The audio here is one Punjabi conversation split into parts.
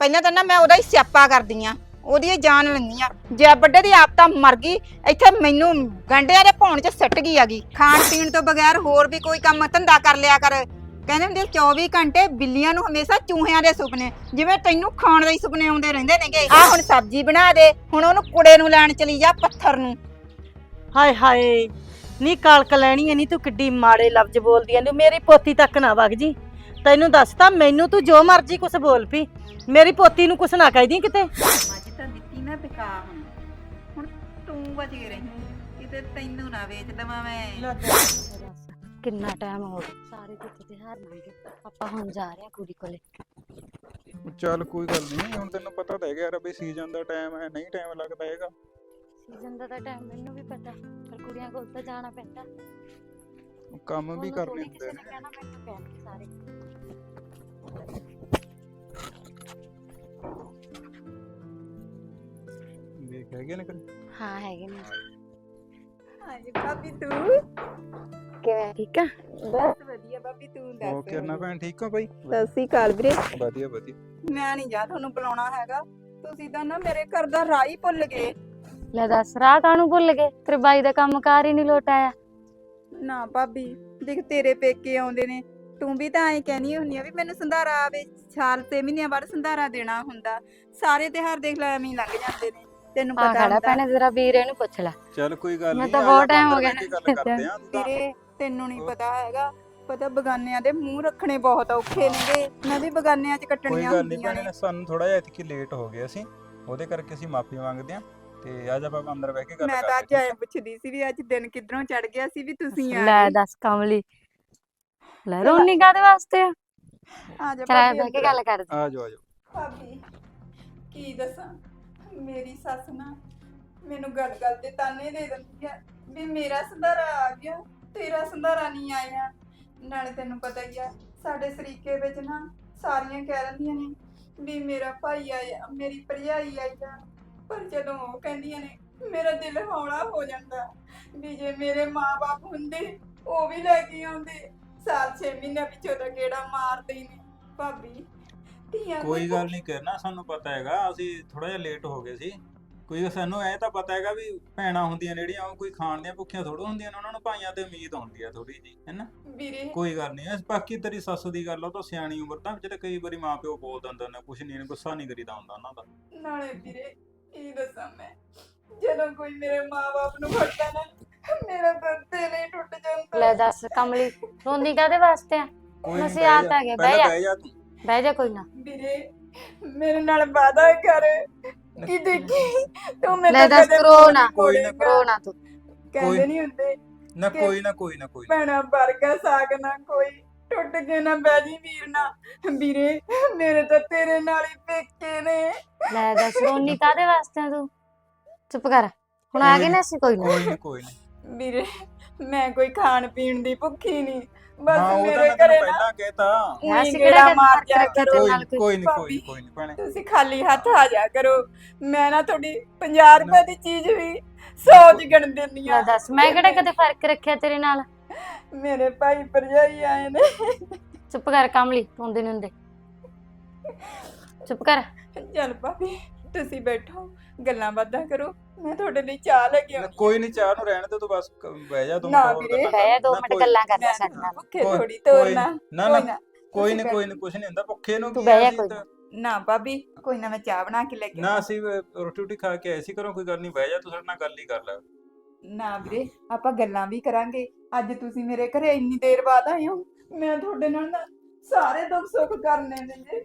ਪਹਿਲਾਂ ਤਾਂ ਨਾ ਮੈਂ ਉਹਦਾ ਹੀ ਸਿਆਪਾ ਕਰਦੀ ਆ, ਉਹਦੀ ਹੀ ਜਾਨ ਲੈਂਦੀ ਆ। ਜੇ ਵੱਡੇ ਦੀ ਆਪ ਤਾਂ ਮਰ ਗਈ, ਇੱਥੇ ਮੈਨੂੰ ਗੰਡਿਆਂ ਦੇ ਭੌਣ 'ਚ ਸੱਟ ਗਈ ਆਗੀ ਖਾਣ ਪੀਣ ਤੋਂ ਬਗੈਰ ਹੋਰ ਵੀ ਕੋਈ ਕੰਮ ਧੰਦਾ ਕਰ ਲਿਆ ਕਰ। ਕਹਿੰਦੇ ਹੁੰਦੇ 24 ਘੰਟੇ ਬਿੱਲੀਆਂ ਨੂੰ ਹਮੇਸ਼ਾ ਚੂਹਿਆਂ ਦੇ ਸੁਪਨੇ, ਜਿਵੇਂ ਤੈਨੂੰ ਖਾਣ ਦੇ ਹੀ ਸੁਪਨੇ ਆਉਂਦੇ ਰਹਿੰਦੇ ਨੇਗੇ। ਆ ਹੁਣ ਸਬਜ਼ੀ ਬਣਾ ਦੇ, ਹੁਣ ਉਹਨੂੰ ਕੁੜੇ ਨੂੰ ਲੈਣ ਚਲੀ ਜਾ ਪੱਥਰ ਨੂੰ। ਹਾਏ ਹਾਏ, ਨੀ ਕਾਲਕ ਲੈਣੀ ਐ, ਨੀ ਤੂੰ ਕਿੱਡੀ ਮਾੜੇ ਲਫ਼ਜ਼ ਬੋਲਦੀ ਐ। ਨੀ, ਮੇਰੀ ਪੋਤੀ ਤੱਕ ਨਾ ਵਗ ਜੀ। ਤੈਨੂੰ ਦੱਸਤਾ ਮੈਨੂੰ ਤੂੰ ਜੋ ਮਰਜ਼ੀ ਕੁਛ ਬੋਲ ਪੀ। ਮੇਰੀ ਪੋਤੀ ਨੂੰ ਕੁਛ ਨਾ ਕਹਿਦੀ ਕਿਤੇ। ਅੱਜ ਤਾਂ ਦਿੱਤੀ ਨਾ ਬਿਕਾ ਹੁਣ। ਹੁਣ ਤੂੰ ਬਚ ਰਹੀ। ਕਿਤੇ ਤੈਨੂੰ ਨਾ ਵੇਚ ਦਵਾਂ ਮੈਂ। ਕਿੰਨਾ ਟਾਈਮ ਹੋ ਗਿਆ? ਸਾਰੇ ਕਿਤੇ ਤਿਹਾਰ ਮੰਗੇ ਆਪਾਂ ਹੁਣ ਜਾ ਰਹੇ ਆ ਕੁੜੀ ਕੋਲੇ। ਚੱਲ ਕੋਈ ਗੱਲ ਨਹੀਂ ਹੁਣ ਤੈਨੂੰ ਪਤਾ ਤਾਂ ਹੈਗਾ ਯਾਰ ਵੀ ਸੀਜ਼ਨ ਦਾ ਟਾਈਮ ਹੈ ਨਹੀਂ ਟਾਈਮ ਲੱਗਦਾ ਹੈਗਾ। ਸੀਜ਼ਨ ਦਾ ਤਾਂ ਟਾਈਮ ਮੈਨੂੰ ਵੀ ਪਤਾ ਪਰ ਕੁੜੀਆਂ ਕੋਲ ਤਾਂ ਜਾਣਾ ਪੈਂਦਾ। ਕੰਮ ਵੀ ਕਰਨੇ ਹੁੰਦੇ ਨੇ ਕਹਿਣਾ ਮੈਨੂੰ ਕਹਿਣਗੇ ਸਾਰੇ। ਵੇਖ ਹੈਗੇ ਨੇ ਕਿ ਹਾਂ ਹੈਗੇ ਨੇ। ਹਾਂਜੀ ਭਾਬੀ ਤੂੰ? ਕਿਵੇਂ ਠੀਕ ਆ? ਬਸ ਵਧੀਆ ਭਾਬੀ ਤੂੰ ਉਹ ਦੱਸ ਕਿਰਨਾ ਭੈਣ ਠੀਕ ਹੋ ਬਾਈ? ਸਤਿ ਸ੍ਰੀ ਅਕਾਲ ਵੀਰੇ। ਵਧੀਆ ਵਧੀਆ। ਮੈਂ ਨਹੀਂ ਜਾ ਤੁਹਾਨੂੰ ਬੁਲਾਉਣਾ ਹੈਗਾ। ਤੁਸੀਂ ਤਾਂ ਨਾ ਮੇਰੇ ਘਰ ਦਾ ਰਾਹ ਹੀ ਭੁੱਲ ਗਏ। ਲੈ ਦੱਸ ਰਾਹ ਕਾਹਨੂੰ ਭੁੱਲ ਗਏ? ਤੇਰੇ ਬਾਈ ਦਾ ਕੰਮਕਾਰ ਹੀ ਨਹੀਂ ਲੋਟ ਆਇਆ। ਨਾ ਭਾਬੀ ਦੇਖ ਤੇਰੇ ਪੇਕੇ ਆਉਂਦੇ ਨੇ। ਤੂੰ ਵੀ ਤਾਂ ਐਂ ਕਹਿਨੀ ਹੁੰਨੀ ਆ ਵੀ ਮੈਨੂੰ ਸੰਧਾਰਾ ਆਵੇ ਸਾਲ ਤੇ ਮਹੀਨਿਆਂ ਬਾਅਦ ਸੰਧਾਰਾ ਦੇਣਾ ਹੁੰਦਾ। ਸਾਰੇ ਤਿਉਹਾਰ ਦੇਖ ਲੈ ਐਵੇਂ ਹੀ ਲੰਘ ਜਾਂਦੇ ਨੇ ਤੈਨੂੰ ਆ ਪਤਾ ਖੜਾ ਹੁੰਦਾ। ਭੈਣੇ ਤੇਰਾ ਵੀਰ ਇਹਨੂੰ ਪੁੱਛ ਲੈ। ਚੱਲ ਕੋਈ ਗੱਲ ਮੈਂ ਨਹੀਂ ਤਾਂ ਬਹੁਤ time ਹੋ ਗਿਆ ਗੱਲ ਕਰਦੇ ਆ ਤੂੰ ਤਾਂ। ਵੀਰੇ ਤੈਨੂੰ ਨਹੀਂ ਪਤਾ ਹੈਗਾ ਪਤਾ ਬਗਾਨਿਆਂ ਦੇ ਮੂੰਹ ਰੱਖਣੇ ਬਹੁਤ ਔਖੇ ਨੇਗੇ। ਮੈਂ ਵੀ ਬਗਾਨਿਆਂ 'ਚ ਕੋਈ ਕੱਟਣੀਆਂ ਗੱਲ ਨਹੀਂ ਹੁੰਦੀਆਂ ਭੈਣੇ ਨੇ। ਸਾਨੂੰ ਥੋੜਾ ਜਿਹਾ ਇਤਕੀ ਲੇਟ ਹੋ ਗਏ ਅਸੀਂ ਉਹਦੇ ਕਰਕੇ ਅਸੀਂ ਮਾਫੀ ਮੰਗਦੇ ਆ ਤੇ ਅੱਜ ਆਪਾਂ ਅੰਦਰ ਬਹਿ ਕੇ ਗੱਲ ਮੈਂ ਤਾਂ ਅੱਜ ਕਰਦੇ ਐ ਪੁੱਛਦੀ ਸੀ ਵੀ ਅੱਜ ਦਿਨ ਕਿੱਧਰੋਂ ਚੜ ਗਿਆ ਸੀ ਵੀ ਤੁਸੀਂ ਆ ਲੈ ਗਏ ਦੱਸ ਕਮਲੀ ਲੈ ਰੋਣੀ ਕਾਦੇ ਵਾਸਤੇ ਆ? ਆ ਜਾ ਚਲ ਭਾਬੀ। ਬਹਿ ਕੇ ਅੰਦਰ। ਗੱਲ ਕਰਦੇ ਆ ਜਾਓ ਆ ਜਾਓ। ਭਾਬੀ ਕੀ ਦੱਸਾਂ? ਮੇਰੀ ਸੱਸ ਨਾ ਮੈਨੂੰ ਗੱਲ ਗੱਲ ਤੇ ਤਾਨੇ ਦੇ ਦਿੰਦੀ ਆ। ਵੀ ਮੇਰਾ ਸੰਧਾਰਾ ਆ ਗਿਆ ਤੇਰਾ ਸੰਧਾਰਾ ਨਹੀਂ ਆਇਆ। ਨਾਲੇ ਤੈਨੂੰ ਪਤਾ ਹੀ ਆ ਸਾਡੇ ਸਰੀਕੇ ਵਿੱਚ ਨਾ ਸਾਰੀਆਂ ਕਹਿ ਦਿੰਦੀਆਂ ਨੇ ਵੀ ਮੇਰਾ ਭਾਈ ਆਇਆ ਮੇਰੀ ਭਰਜਾਈ ਆਈ ਆ। ਪਰ ਜਦੋਂ ਉਹ ਕਹਿੰਦੀਆਂ ਨੇ ਮੇਰਾ ਦਿਲ ਹੌਲਾ ਹੋ ਜਾਂਦਾ। ਵੀ ਜੇ ਮੇਰੇ ਮਾਪੇ ਹੁੰਦੇ ਉਹ ਵੀ ਲੈ ਕੇ ਆਉਂਦੇ। ਸਾਲ 6 ਮਹੀਨੇ ਪਿੱਛੋਂ ਤਾਂ ਕਿਹੜਾ ਮਾਰਦੇ ਹੀ ਨੇ ਭਾਬੀ। ਧੀਆਂ ਕੋਈ ਗੱਲ ਨਹੀਂ ਕਰਨਾ ਸਾਨੂੰ ਪਤਾ ਹੈਗਾ ਅਸੀਂ ਥੋੜਾ ਜਿਹਾ ਲੇਟ ਹੋ ਗਏ ਸੀ। ਕੋਈ ਸਾਨੂੰ ਐ ਤਾਂ ਪਤਾ ਹੈਗਾ ਵੀ ਭੈਣਾਂ ਹੁੰਦੀਆਂ ਨੇ ਜਿਹੜੀਆਂ ਉਹ ਕੋਈ ਖਾਣ ਦੀਆਂ ਭੁੱਖੀਆਂ ਥੋੜ੍ਹਾ ਹੁੰਦੀਆਂ ਨੇ ਉਹਨਾਂ ਨੂੰ ਭਾਈਆਂ ਤੇ ਉਮੀਦ ਹੁੰਦੀ ਆ ਥੋੜੀ ਜੀ ਹੈਨਾ ਵੀਰੇ। ਕੋਈ ਗੱਲ ਨਹੀਂ ਬਾਕੀ ਤੇਰੀ ਸੱਸ ਦੀ ਗੱਲ ਉਹ ਤਾਂ ਸਿਆਣੀ ਉਮਰ ਤਾਂ ਜਿਹੜੇ ਕਈ ਵਾਰੀ ਮਾਂ ਪਿਓ ਬੋਲ ਦਿੰਦੇ ਨੇ ਕੁਛ ਨਹੀਂ ਗੁੱਸਾ ਨਹੀਂ ਕਰੀਦਾ ਹੁੰਦਾ ਉਹਨਾਂ ਦਾ। ਨਾਲੇ ਵੀਰੇ ਕੀ ਦੱਸਾਂ ਮੈਂ ਜਦੋਂ ਕੋਈ ਮੇਰੇ ਮਾਪੇ ਨੂੰ ਫੜਦਾ ਨਾ ਮੇਰਾ ਤਾਂ ਦਿਲ ਹੀ ਟੁੱਟ ਜਾਂਦਾ। ਲੈ ਦੱਸ ਕਮਲੀ ਰੋਂਦੀ ਕਾਦੇ ਵਾਸਤੇ ਆ? ਕੋਈ ਨੀ, ਬਹਿ ਆ ਜਾ, ਤਾਂ ਗਏ, ਪਹਿਲਾਂ ਬਹਿ ਜਾ। ਬਹਿ ਜਾ ਤੂੰ। ਬਹਿ ਜਾ ਕੋਈ ਨਾ। ਵੀਰੇ ਮੇਰੇ ਨਾਲ ਵਾਦਾ ਕਰ ਕਿ ਦੇਖੀ ਤੂੰ ਮੈਨੂੰ ਲੈ ਦੱਸ ਕਦੇ ਨਾ ਨਹੀਂ ਮੋੜੇਗਾ। ਕਰੋ ਨਾ ਤੂੰ। ਕਹਿੰਦੇ ਕੋਈ- ਨਹੀਂ ਹੁੰਦੇ ਨਾ ਕਿ- ਕੋਈ ਨਾ ਕੋਈ ਨਾ ਕੋਈ ਨਾ। ਭੈਣਾ ਵਰਗਾ ਸਾਗ ਨਾ ਕੋਈ ਟੁੱਟ ਕੇ ਨਾ ਬਹਿ ਜੀ ਵੀਰ ਨਾ ਵੀਰੇ ਮੇਰੇ ਤਾਂ ਤੇਰੇ ਨਾਲ ਹੀ ਪੇਕੇ ਨੇ। ਲੈ ਦੱਸ ਰੋਣੀ ਕਾਦੇ ਵਾਸਤੇ ਆ ਤੂੰ? ਚੁੱਪ ਕਰ। ਹੁਣ ਆ ਗਏ ਨਾ ਅਸੀਂ ਕੋਈ ਨਾ। ਕੋਈ ਨਹੀਂ ਕੋਈ ਨਹੀਂ ਵੀਰੇ ਮੈਂ ਕੋਈ ਖਾਣ ਪੀਣ ਦੀ ਭੁੱਖੀ ਨਹੀਂ। ਬਸ ਹਾਂ ਮੇਰੇ ਮੈਂ ਘਰੇ ਤੈਨੂੰ ਨਾ ਪਹਿਲਾਂ ਕਹਿਤਾ। ਊਈਂ ਅਸੀਂ ਗੇੜਾ ਕਿਹੜਾ ਮਾਰ ਫ਼ਰਕ ਜਾ ਰੱਖਿਆ ਕਰੋ ਤੇਰੇ ਕੋਈ ਨੀ, ਕੋਈ? ਨਹੀਂ ਕੋਈ। ਨੀ, ਕੋਈ ਨਹੀਂ ਭੈਣੇ। ਤੁਸੀਂ ਖਾਲੀ ਹੱਥ ਆ ਜਾ ਕਰੋ। ਮੈਂ ਨਾ ਤੁਹਾਡੀ 50 ਰੁਪਏ ਦੀ ਚੀਜ਼ ਵੀ 100 ਚ ਗਣ ਦਿੰਦੀ ਲੈ ਆ ਦੱਸ ਮੈਂ ਕਿਹੜਾ ਕਦੇ ਫ਼ਰਕ ਰੱਖਿਆ ਤੇਰੇ ਨਾਲ? ਮੇਰੇ ਭਾਈ ਭਰਜਾਈ ਆਏ ਨੇ। ਚੁੱਪ ਕਰ ਕਮਲੀ ਰੋਂਦੇ ਨੀ ਹੁੰਦੇ। ਚੁੱਪ ਕਰ। ਚੱਲ ਭਾਬੀ ਤੁਸੀਂ ਬੈਠੋ ਗੱਲਾਂ ਬਾਤਾਂ ਕਰੋ। ਮੈਂ ਤੁਹਾਡੇ ਲਈ ਚਾਹ ਲੈ ਕੇ ਨਾ, ਆਉਂਦੀ ਕੋਈ ਨਹੀਂ ਚਾਹ ਨੂੰ ਰਹਿਣ ਦੇ ਤੂੰ ਬਸ ਕ- ਬਹਿ ਜਾ ਤੂੰ ਨਾ ਹੋਰ ਵੀਰੇ, ਗੱਲਾਂ ਬਹਿ ਜਾ ਕਰ। ਦੋ ਨਾ, ਮਿੰਟ ਕੋਈ- ਗੱਲਾਂ ਸਾਡੇ ਨਾਲ। ਭੁੱਖੇ ਕੋਈ- ਥੋੜੀ ਕੋਈ ਤੋਰਨਾ ਨਾ ਕੋਈ ਨਾ ਨਾ ਕੋਈ ਨਹੀਂ ਕੋਈ ਨਹੀਂ ਕੁਛ ਨਹੀਂ ਹੁੰਦਾ ਭੁੱਖੇ ਨੂੰ ਤੂੰ ਕੀ ਬਹਿ ਜਾ ਅਸੀਂ ਕੋਈ ਤਾਂ- ਨਾ। ਭਾਬੀ ਕੋਈ ਨਾ ਮੈਂ ਚਾਹ ਬਣਾ ਕੇ ਲੈ ਕੇ ਨਾ ਅਸੀਂ ਅਹ, ਰੋਟੀ ਰੋਟੀ ਖਾ ਕੇ ਆਏ ਸੀ ਘਰੋਂ ਕੋਈ ਗੱਲ ਨਹੀਂ ਬਹਿ ਜਾ ਤੂੰ ਸਾਡੇ ਨਾਲ ਗੱਲ ਹੀ ਕਰ ਲੈ। ਨਾ ਵੀਰੇ ਆਪਾਂ ਗੱਲਾਂ ਵੀ ਕਰਾਂਗੇ। ਅੱਜ ਤੁਸੀਂ ਮੇਰੇ ਘਰੇ ਇੰਨੀ ਦੇਰ ਬਾਅਦ ਆਏ ਹੋ। ਮੈਂ ਤੁਹਾਡੇ ਨਾਲ ਨਾ ਸਾਰੇ ਦੁੱਖ ਸੁੱਖ ਕਰਨੇ ਨੇਗੇ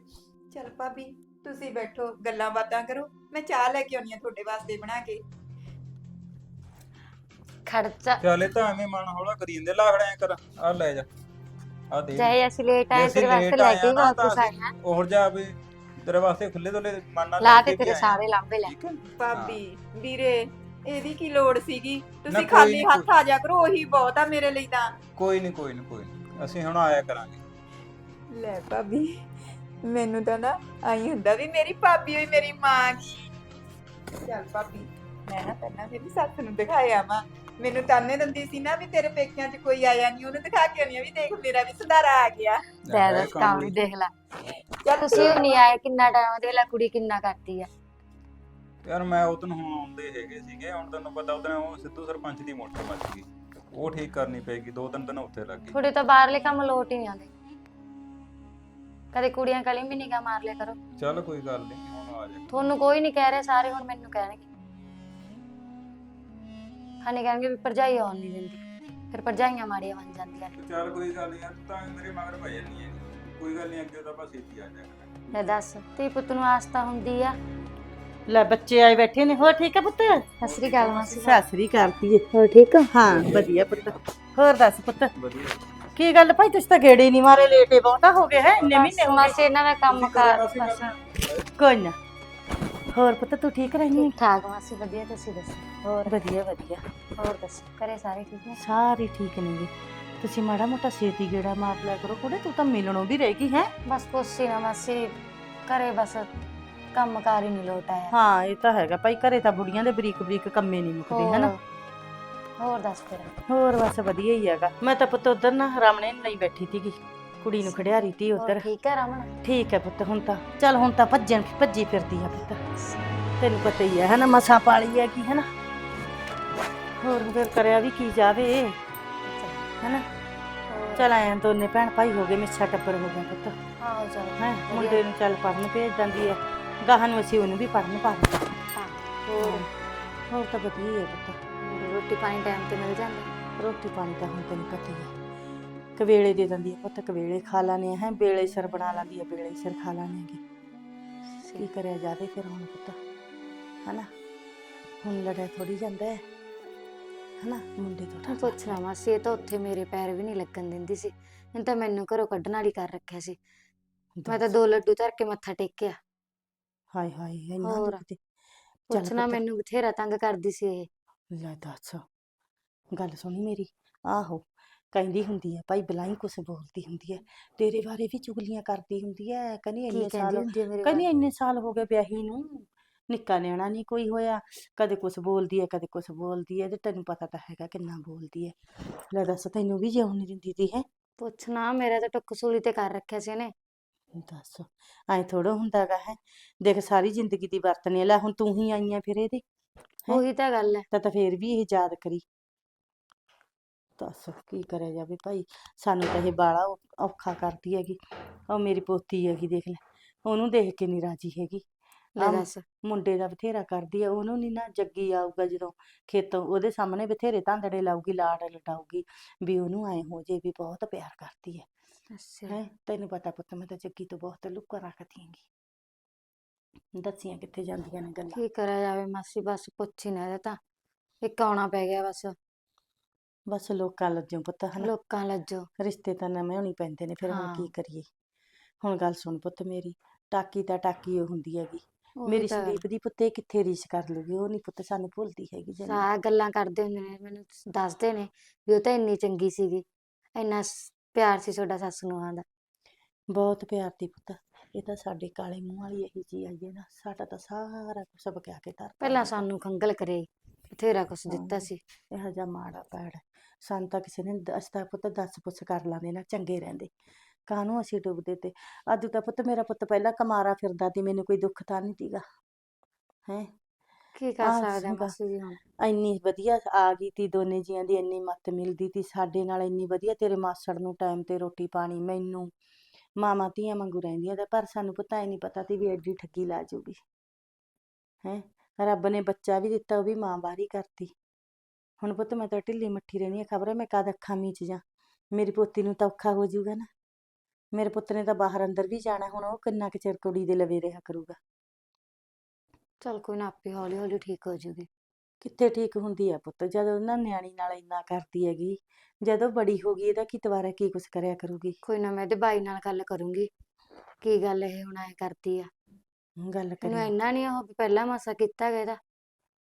ਚਲ ਭਾਬੀ ਤੁਸੀਂ ਬੈਠੋ ਗੱਲਾਂ ਬਾਤਾਂ ਕਰੋ। ਮੈਂ ਚਾਹ ਲੈ ਕੇ ਆਉਣੀ ਆ ਤੁਹਾਡੇ ਵਾਸਤੇ ਬਣਾ ਕੇ। ਖਰਚਾ ਚੱਲ ਤਾਂ ਐਵੇਂ ਮਨ ਹੌਲਾ ਕਰੀ ਜਾਂਦੇ ਲਾ ਫੜਿਆ ਕਰ ਆ ਲੈ ਜਾ। ਆ ਦੇ। ਚਾਹੇ ਅਸੀਂ ਲੇਟ ਆਏ ਤੇਰੇ ਵਾਸਤੇ ਲੈ ਆਏ ਕੇ ਆ ਨਾ ਬਹੁਤ ਤਾਂ ਕੁਛ ਆਇਆ ਹੋਰ ਜਾ ਵੀ ਤੇਰੇ ਵਾਸਤੇ ਖੁੱਲੇ ਦੁੱਲੇ ਮਨ ਨਾਲ ਲਾ ਤੇ ਕੇ ਤੇਰੇ ਆਏ। ਸਾਰੇ ਲਾਂਬੇ ਲੈ। ਹੈ। ਭਾਬੀ ਵੀਰੇ ਇਹਦੀ ਕੀ ਲੋੜ ਸੀਗੀ? ਤੁਸੀਂ ਖਾਲੀ ਹੱਥ ਆ ਜਾ ਕਰੋ ਉਹੀ ਬਹੁਤ ਆ ਮੇਰੇ ਲਈ ਤਾਂ। ਕੋਈ ਨਹੀਂ ਕੋਈ ਨਹੀਂ ਕੋਈ ਅਸੀਂ ਹੁਣ ਆਇਆ ਕਰਾਂਗੇ। ਲੈ ਭਾਬੀ। ਮੈਨੂੰ ਤਾਂ ਨਾ ਆਈ ਹੁੰਦਾ ਵੀ ਮੇਰੀ ਭਾਬੀ ਹੋਈ ਮੇਰੀ ਮਾਂ। ਕੀ ਚੱਲ ਭਾਬੀ ਮੈਂ ਨਾ ਪਹਿਲਾਂ ਮੇਰੀ ਸੱਸ ਨੂੰ ਦਿਖਾਇਆ ਵਾ ਮੈਨੂੰ ਤਾਨੇ ਦਿੰਦੀ ਸੀ ਨਾ ਵੀ ਤੇਰੇ ਪੇਕਿਆਂ 'ਚ ਕੋਈ ਆਇਆ ਨਹੀਂ ਉਹਨੂੰ ਦਿਖਾ ਕੇ ਆਉਣੀ ਆ ਵੀ ਦੇਖ ਮੇਰਾ ਵੀ ਸੁਧਾਰਾ ਆ ਗਿਆ। ਲੈ ਦੱਸ ਕੰਮ ਵੀ ਦੇਖ ਲੈ। ਚੱਲ ਤੁਸੀਂ ਵੀ ਨਹੀਂ ਆਏ ਕਿੰਨਾ ਟਾਈਮ ਦੇਖ ਲੈ ਕੁੜੀ ਕਿੰਨਾ ਕਰਦੀ ਆ। ਯਾਰ ਮੈਂ ਉਦੋਂ ਹੁਣ ਆਉਂਦੇ ਹੈਗੇ ਸੀਗੇ ਹੁਣ ਤੈਨੂੰ ਪਤਾ ਉਦੋਂ ਉਹ ਸਿੱਧੂ ਸਰਪੰਚ ਦੀ ਮੋਟਰ ਮੱਚ ਗਈ। ਉਹ ਠੀਕ ਕਰਨੀ ਪਏਗੀ ਦੋ ਤਿੰਨ ਦਿਨ ਉੱਥੇ ਲੱਗ ਗਏ ਤੁਹਾਡੇ ਤਾਂ ਬਾਹਰਲੇ ਕੰਮ ਲੋਟ ਹੀ ਨਹੀਂ ਆਉਂਦੇ। ਕਦੇ ਕੁੜੀਆਂ ਕਲੀ ਵੀ ਨਿਗਾ ਮਾਰ ਲਿਆ ਕਰੋ। ਚੱਲ ਕੋਈ ਗੱਲ ਨਹੀਂ ਹੁਣ ਆ ਜਾ। ਤੁਹਾਨੂੰ ਕੋਈ ਨਹੀਂ ਕਹਿ ਰਿਹਾ ਸਾਰੇ ਹੁਣ ਮੈਨੂੰ ਕਹਿਣਗੇ। ਖਾਣੇ ਕਹਿਣਗੇ ਵੀ ਭਰਜਾਈ ਆਉਣ ਨਹੀਂ ਦਿੰਦੀ ਫਿਰ ਭਰਜਾਈਆਂ ਮਾੜੀਆਂ ਬਣ ਜਾਂਦੀਆਂ। ਨੇ ਚੱਲ ਕੋਈ ਗੱਲ ਨਹੀਂ ਯਾਰ ਤੂੰ ਤਾਂ ਮੇਰੇ ਮਗਰ ਪੈ ਜਾਂਦੀ ਹੈ ਕੋਈ ਗੱਲ ਨਹੀਂ ਅੱਗੇ ਤਾਂ ਬਸ ਛੇਤੀ ਆ ਜਾ ਲੈ ਦੱਸ ਤੀ ਪੁੱਤ ਨੂੰ ਆਸ ਤਾਂ ਹੁੰਦੀ ਆ। ਲੈ ਬੱਚੇ ਆਏ ਬੈਠੇ ਨੇ ਹੋਰ ਠੀਕ ਆ ਪੁੱਤ? ਸਤਿ ਸ੍ਰੀ ਅਕਾਲ ਮਾਸੀ ਸਾਸਰੀ ਕਰਤੀ ਹੋਰ ਠੀਕ ਹੋ? ਹਾਂ ਵਧੀਆ ਪੁੱਤ। ਹੋਰ ਦੱਸ ਪੁੱਤ? ਵਧੀਆ। ਕੀ ਗੱਲ ਭਾਈ ਤੁਸੀਂ ਤਾਂ ਗੇੜੇ ਨਹੀਂ ਮਾਰੇ ਲੇਟੇ ਬਹੁਤਾ ਹੋ ਗਏ ਹੈ? ਇੰਨੇ ਮਹੀਨੇ ਹੋ ਮਾਸੀ ਇਹਨਾਂ ਦਾ ਕੰਮ ਕਰ ਬਸ। ਗਏ ਕੋਈ ਨਾ। ਹੋਰ ਪੁੱਤ ਤੂੰ ਠੀਕ ਰਹਿਨੀ ਠੀਕ ਠਾਕ ਮਾਸੀ ਵਧੀਆ ਤੁਸੀਂ ਦੱਸੋ? ਹੋਰ? ਵਧੀਆ ਵਧੀਆ। ਹੋਰ ਦੱਸੋ ਘਰੇ ਸਾਰੇ ਠੀਕ ਨੇ? ਸਾਰੇ ਠੀਕ ਨੇਗੇ ਤੁਸੀਂ ਮਾੜਾ ਮੋਟਾ ਛੇਤੀ ਗੇੜਾ ਮਾਰ ਲਿਆ ਕਰੋ ਕੁੜੇ ਤੂੰ ਤਾਂ ਮਿਲਣੋਂ ਵੀ ਰਹਿ ਗਈ ਹੈ? ਬਸ ਪੁੱਛੀ ਨਾ ਮਾਸੀ ਘਰੇ ਬਸ ਕੰਮ ਕਾਰ ਹੀ ਨਹੀਂ ਲੋਟ ਆਇਆ। ਹਾਂ ਇਹ ਤਾਂ ਹੈਗਾ ਭਾਈ ਘਰੇ ਤਾਂ ਬੁੜੀਆਂ ਦੇ ਬਰੀਕ ਬਰੀਕ ਕੰਮੇ ਨਹੀਂ ਮੁੱਕਦੇ ਹਨਾ? ਹੋਰ- ਹੋਰ ਦੱਸ ਫਿਰ ਹੋਰ ਬਸ ਵਧੀਆ ਹੀ ਹੈਗਾ। ਮੈਂ ਤਾਂ ਪੁੱਤ ਉਧਰ ਨਾ ਰਾਮਣੇ ਲਈ ਬੈਠੀ ਸੀਗੀ। ਕੁੜੀ ਨੂੰ ਖੜਿਆ ਰਹੀ ਤੀ ਹੋਰ ਉਧਰ। ਠੀਕ ਹੈ ਰਮਨ ਠੀਕ ਹੈ ਪੁੱਤ ਹੁਣ ਤਾਂ। ਚੱਲ ਹੁਣ ਤਾਂ ਭੱਜਣ ਭੱਜੀ ਫਿਰਦੀ ਆ ਪੁੱਤ। ਤੈਨੂੰ ਪਤਾ ਹੀ ਹੈ ਹਨਾ ਮਸਾਂ ਪਾਲੀ ਹੈ ਕੀ ਹਨਾ। ਹੋਰ ਫਿਰ ਕਰਿਆ ਵੀ ਕੀ ਜਾਵੇ ਹਨਾ। ਹੋਰ- ਚੱਲ ਆਇਆ ਦੋਨੇ ਭੈਣ ਭਾਈ ਹੋ ਗਏ ਮਿੱਛਾ ਟੱਬਰ ਹੋ ਗਿਆ ਪੁੱਤ। ਆਹੋ ਚਲੋ ਹੈ ਵਧੀਆ। ਮੁੰਡੇ ਨੂੰ ਚੱਲ ਪੜਨ ਭੇਜ ਦਿੰਦੀ ਹੈ। ਗਾਹਾਂ ਨੂੰ ਅਸੀਂ ਉਹਨੂੰ ਵੀ ਪੜਨ ਪਾ ਦਿੱਤਾ ਹਾਂ, ਹੋਰ? ਹੋਰ ਤਾਂ ਵਧੀਆ ਹੀ ਹੈ ਪੁੱਤ। ਰੋਟੀ ਪਾਣੀ ਟਾਈਮ ਤੇ ਮਿਲ ਜਾਂਦਾ। ਰੋਟੀ ਪਾਣੀ ਤਾਂ ਹੁਣ ਤੈਨੂੰ ਪਤਾ ਹੀ ਹੈ। ਕਵੇਲੇ ਦੇ ਦਿੰਦੀ ਪੁੱਤ ਕਵੇਲੇ ਖਾ ਲਾਨੇ ਹੈ। ਵੇਲੇ ਸਿਰ ਬਣਾ ਲਾਂਦੀ ਹੈ ਵੇਲੇ ਸਿਰ ਖਾ ਲਾਨੇਗੀ ਕੀ ਕਰਿਆ ਜਾਵੇ ਫਿਰ ਹੁਣ ਪੁੱਤ ਹਨਾ? ਹੁਣ ਲੜਿਆ ਥੋੜੀ ਜਾਂਦਾ ਹੈ ਹਨਾ? ਮੁੰਡੇ ਤੋਂ ਤੂੰ ਪੁੱਛਣਾ ਮਾਸੀ ਇਹ ਤਾਂ ਉੱਥੇ ਮੇਰੇ ਪੈਰ ਵੀ ਨਹੀਂ ਲੱਗਣ ਦਿੰਦੀ ਸੀ। ਇਹਨੇ ਤਾਂ ਮੈਨੂੰ ਘਰੋਂ ਕੱਢਣ ਵਾਲੀ ਕਰ ਰੱਖਿਆ ਸੀ। ਮੈਂ ਤਾਂ ਦੋ ਲੱਡੂ ਧਰ ਕੇ ਮੱਥਾ ਟੇਕਿਆ। ਹਾਏ ਹਾਏ ਇੰਨਾ ਹੋਰ। ਦੁੱਖ ਤੇ। ਚੱਲ ਪੁੱਛਣਾ ਪੁੱਤ, ਮੈਨੂੰ ਬਥੇਰਾ ਤੰਗ ਕਰਦੀ ਸੀ ਇਹ। ਲੈ ਦੱਸ। ਗੱਲ ਸੁਣੀ ਮੇਰੀ ਆਹੋ ਕਹਿੰਦੀ ਹੁੰਦੀ ਹੈ ਭਾਈ ਬਲਾਈ ਕੁਛ ਬੋਲਦੀ ਹੁੰਦੀ ਹੈ ਤੇਰੇ ਬਾਰੇ ਵੀ ਚੁਗਲੀਆਂ ਕਰਦੀ ਹੁੰਦੀ ਹੈ ਕਹਿੰਦੀ ਇੰਨੇ ਸਾਲ ਹੁੰਦੀ ਆ ਮੇਰੇ ਕਹਿੰਦੀ? ਇੰਨੇ ਸਾਲ ਹੋ ਗਏ ਵਿਆਹੀ ਨੂੰ ਨਿੱਕਾ ਨਿਆਣਾ ਨਹੀਂ ਕੋਈ ਹੋਇਆ ਕਦੇ ਕੁਛ ਬੋਲਦੀ ਹੈ ਕਦੇ ਕੁਛ ਬੋਲਦੀ ਹੈ ਤੇ ਤੈਨੂੰ ਪਤਾ ਤਾਂ ਹੈਗਾ ਕਿੰਨਾ ਬੋਲਦੀ ਹੈ ਲੈ ਦੱਸ ਤੈਨੂੰ ਵੀ ਜਿਉਣ ਨਹੀਂ ਦਿੰਦੀ ਤੀ ਹੈ? ਪੁੱਛਣਾ ਮੇਰਾ ਤਾਂ ਟੁੱਕ ਸੂਲੀ ਤੇ ਕਰ ਰੱਖਿਆ ਸੀ ਇਹਨੇ। ਦੱਸ ਐ ਥੋੜਾ ਹੁੰਦਾਗਾ ਹੈ ਦੇਖ ਸਾਰੀ ਜ਼ਿੰਦਗੀ ਦੀ ਵਰਤਨੇ ਲੈ ਹੁਣ ਤੂੰ ਹੀ ਆਈ ਆ ਫਿਰ ਇਹਦੇ। ਹੈਂ? ਉਹੀ ਤਾਂ ਗੱਲ ਹੈ। ਤਾਂ ਤਾਂ ਫੇਰ ਵੀ ਇਹ ਯਾਦ ਕਰੀ। ਦੱਸ ਕੀ ਕਰਿਆ ਜਾਵੇ ਭਾਈ ਸਾਨੂੰ ਤਾਂ ਇਹ ਬਾਲਾ ਔਖਾ ਕਰਦੀ ਹੈਗੀ। ਉਹ ਮੇਰੀ ਪੋਤੀ ਹੈਗੀ ਦੇਖ ਲੈ ਉਹਨੂੰ ਦੇਖ ਕੇ ਨਹੀਂ ਰਾਜੀ ਹੈਗੀ। ਲੈ ਆਹ ਦੱਸ। ਮੁੰਡੇ ਦਾ ਬਥੇਰਾ ਕਰਦੀ ਆ ਉਹਨੂੰ ਨਹੀਂ ਨਾ ਜੱਗੀ ਆਊਗਾ ਜਦੋਂ ਖੇਤੋਂ ਉਹਦੇ ਸਾਹਮਣੇ ਬਥੇਰੇ ਧਾਂਦੜੇ ਲਾਊਗੀ ਲਾੜ ਲਟਾਊਗੀ ਵੀ ਉਹਨੂੰ ਐ ਹੋ ਜੇ ਵੀ ਬਹੁਤ ਪਿਆਰ ਕਰਦੀ ਹੈ। ਅੱਛਾ। ਹੈ ਤੈਨੂੰ ਪਤਾ ਪੁੱਤ ਮੈਂ ਤਾਂ ਜੱਗੀ ਤੋਂ ਬਹੁਤ ਲੁੱਕਾ ਰੱਖਦੀ ਹੈਗੀ। ਦੱਸੀਆਂ ਕਿੱਥੇ ਜਾਂਦੀਆਂ ਨੇ ਗੱਲਾਂ। ਕੀ ਕਰਿਆ ਜਾਵੇ ਮਾਸੀ ਬਸ ਪੁੱਛ ਹੀ ਨਾ ਇਹਦਾ ਤਾਂ। ਇੱਕ ਆਉਣਾ ਪੈ ਗਿਆ ਬਸ। ਬਸ ਲੋਕਾਂ ਲੱਜੋਂ ਪੁੱਤ ਹਨਾ? ਲੋਕਾਂ ਲੱਜੋ। ਰਿਸ਼ਤੇ ਤਾਂ ਨਵੇਂ ਹੋਣੀ ਪੈਂਦੇ ਨੇ ਫਿਰ ਹੁਣ ਕੀ। ਕਰੀਏ? ਹੁਣ ਗੱਲ ਸੁਣ ਪੁੱਤ ਮੇਰੀ ਟਾਕੀ ਤਾਂ ਟਾਕੀ ਉਹ ਹੁੰਦੀ ਹੈਗੀ। ਮੇਰੀ। ਸੰਦੀਪ ਦੀ ਪੁੱਤੇ ਕਿੱਥੇ ਰੀਸ ਕਰ ਲੂਗੀ ਉਹ ਨਹੀਂ ਪੁੱਤ ਸਾਨੂੰ ਭੁੱਲਦੀ ਹੈਗੀ ਜਮਾਂ। ਸਾ ਗੱਲਾਂ ਕਰਦੇ ਹੁੰਦੇ ਨੇ ਮੈਨੂੰ ਸ- ਦੱਸਦੇ ਨੇ ਵੀ ਉਹ ਤਾਂ ਇੰਨੀ ਚੰਗੀ ਸੀਗੀ। ਇੰਨਾ ਸ- ਪਿਆਰ ਸੀ ਤੁਹਾਡਾ ਸੱਸ ਨੂੰ ਆਂਦਾ ਬਹੁਤ ਪਿਆਰ ਦੀ ਪੁੱਤ। ਇਹ ਤਾਂ ਸਾਡੇ ਕਾਲੇ ਮੂੰਹ ਵਾਲੀ ਇਹੀ ਜੀ ਆਈ ਹੈ ਨਾ ਸਾਡਾ ਤਾਂ ਸਾਰਾ ਕੁਝ ਬਕਿਆ ਕੇ ਧਰ ਪਹਿਲਾਂ ਸਾਨੂੰ ਖੰਗਲ ਕਰੇ ਬਥੇਰਾ ਕੁਛ ਦਿੱਤਾ। ਸੀ। ਇਹੋ ਜਿਹਾ ਮਾੜਾ ਪੈੜ ਸਾਨੂੰ ਤਾਂ ਕਿਸੇ ਨੇ ਦ- ਅਸੀਂ ਤਾਂ ਪੁੱਤ ਦੱਸ ਪੁੱਛ ਕਰ ਲਾਂਦੇ ਨਾ ਚੰਗੇ ਰਹਿੰਦੇ। ਕਾਹਨੂੰ ਅਸੀਂ ਡੁੱਬਦੇ ਤੇ? ਅੱਜ ਤਾਂ ਪੁੱਤ ਮੇਰਾ ਪੁੱਤ ਪਹਿਲਾਂ ਕਮਾਰਾ ਫਿਰਦਾ ਤੇ ਮੈਨੂੰ ਕੋਈ ਦੁੱਖ ਤਾਂ ਨਹੀਂ ਤੀਗਾ ਹੈ? ਕੀ ਕਰ ਆਹ ਸਕਦੇ ਹਾਂ ਸੀਗਾ। ਮਾਸੀ ਜੀ ਹੁਣ। ਇੰਨੀ ਵਧੀਆ ਆ ਗਈ ਤੀ ਦੋਨੇ ਜੀਆਂ ਦੀ ਇੰਨੀ ਮੱਤ ਮਿਲਦੀ ਤੀ ਸਾਡੇ ਨਾਲ ਇੰਨੀ ਵਧੀਆ ਤੇਰੇ ਮਾਸੜ ਨੂੰ ਟਾਈਮ ਤੇ ਰੋਟੀ ਪਾਣੀ ਮੈਨੂੰ ਮਾਮਾ ਧੀਆਂ ਵਾਂਗੂ ਰਹਿੰਦੀਆਂ ਤੇ ਪਰ ਸਾਨੂੰ ਪਤਾ ਹੀ ਨਹੀਂ ਪਤਾ ਤੀ ਵੀ ਐਡੀ ਠੱਗੀ ਲਾ ਜੂਗੀ ਹੈ? ਰੱਬ ਨੇ ਬੱਚਾ ਵੀ ਦਿੱਤਾ, ਉਹ ਵੀ ਮਾਂ ਬਾਰੀ ਕਰਤੀ। ਹੁਣ ਪੁੱਤ ਮੈਂ ਤਾਂ ਢਿੱਲੀ ਮੱਠੀ ਰਹਿਣੀ ਆ ਖਬਰ ਹੈ ਮੈਂ ਕਦ ਅੱਖਾਂ ਮੀਚ ਜਾ? ਮੇਰੀ ਪੋਤੀ ਨੂੰ ਤਾਂ ਔਖਾ ਹੋ ਜਾਊਗਾ ਨਾ। ਮੇਰੇ ਪੁੱਤ ਨੇ ਤਾਂ ਬਾਹਰ ਅੰਦਰ ਵੀ ਜਾਣਾ, ਹੁਣ ਉਹ ਕਿੰਨਾ ਕੁ ਚਿਰ ਕੁੜੀ ਦੇ ਲਵੇ ਰਿਹਾ ਕਰੂਗਾ। ਚਲ ਕੋਈ ਨਾ, ਆਪੇ ਹੌਲੀ ਹੌਲੀ ਠੀਕ ਹੋ ਜੂਗੀ ਕਿੱਥੇ ਠੀਕ ਹੁੰਦੀ ਆ ਪੁੱਤ? ਜਦੋਂ ਉਹਨਾਂ ਨਿਆਣੀ ਨਾਲ ਇੰਨਾ ਕਰਦੀ ਹੈਗੀ ਜਦੋਂ ਬੜੀ ਹੋ ਗਈ ਇਹਦਾ ਕੀ ਦੁਬਾਰਾ ਕੀ ਕੁਛ ਕਰਿਆ ਕਰੂਗੀ? ਕੋਈ ਨਾ ਮੈਂ ਇਹਦੇ ਬਾਈ ਨਾਲ ਗੱਲ ਕਰੂੰਗੀ ਕੀ ਗੱਲ ਇਹ ਹੁਣ ਐ ਕਰਦੀ ਆ। ਗੱਲ ਕਰੀ ਇੰਨਾ ਨਹੀਂ ਉਹ ਵੀ ਪਹਿਲਾਂ ਮਾਸਾ ਕੀਤਾ ਗਿਆ ਇਹਦਾ।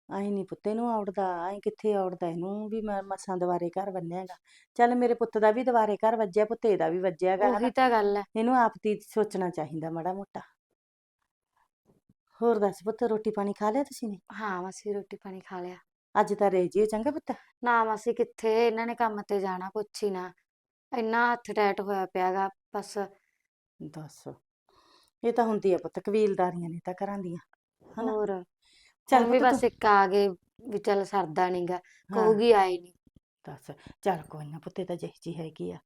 ਆਈ ਨਹੀਂ ਪੁੱਤੇ ਨੂੰ ਆਉੜਦਾ ਆਈ ਕਿੱਥੇ ਆਉੜਦਾ ਇਹਨੂੰ? ਵੀ ਮੈਂ ਮਸਾਂ ਦੁਬਾਰੇ ਘਰ ਬੰਨਿਆਗਾ ਚੱਲ ਮੇਰੇ ਪੁੱਤ ਦਾ ਵੀ ਦੁਬਾਰੇ ਘਰ ਵੱਜਿਆ ਪੁੱਤੇ ਦਾ ਵੀ ਵੱਜਿਆਗਾ ਉਹੀ ਤਾਂ ਗੱਲ ਹੈ ਇਹਨੂੰ ਆਪ ਦੀ ਸੋਚਣਾ ਚਾਹੀਦਾ ਮਾੜਾ ਮੋਟਾ। ਹੋਰ ਦੱਸ ਪੁੱਤ ਰੋਟੀ ਪਾਣੀ ਖਾ ਲਿਆ ਤੁਸੀਂ ਨੇ ਹਾਂ ਮਾਸੀ ਰੋਟੀ ਪਾਣੀ ਖਾ ਲਿਆ। ਅੱਜ ਤਾਂ ਰਹਿ ਜਿਓ ਚੰਗਾ ਪੁੱਤ। ਨਾ ਮਾਸੀ ਕਿੱਥੇ? ਇਹਨਾਂ ਨੇ ਕੰਮ ਤੇ ਜਾਣਾ ਪੁੱਛ ਹੀ ਨਾ। ਇੰਨਾ ਹੱਥ ਟੈਟ ਹੋਇਆ ਪਿਆਗਾ ਬਸ। ਦੱਸ ਇਹ ਤਾਂ ਹੁੰਦੀ ਆ ਪੁੱਤ ਕਬੀਲਦਾਰੀਆਂ ਨੇ ਤਾਂ ਘਰਾਂ ਦੀਆਂ ਹਨਾ? ਹੋਰ ਚੱਲ ਵੀ ਪੁੱਤ ਬਸ ਤੂੰ ਇੱਕ ਆ ਗਏ ਵੀ ਚੱਲ ਸਰਦਾ ਨਹੀਂਗਾ ਹਾਂ, ਕਹੂਗੀ ਆਏ ਨਹੀਂ ਦੱਸ ਚੱਲ ਕੋਈ ਨਾ ਪੁੱਤੇ ਤਾਂ ਜਿਹੀ ਜੀ ਹੈਗੀ ਆ।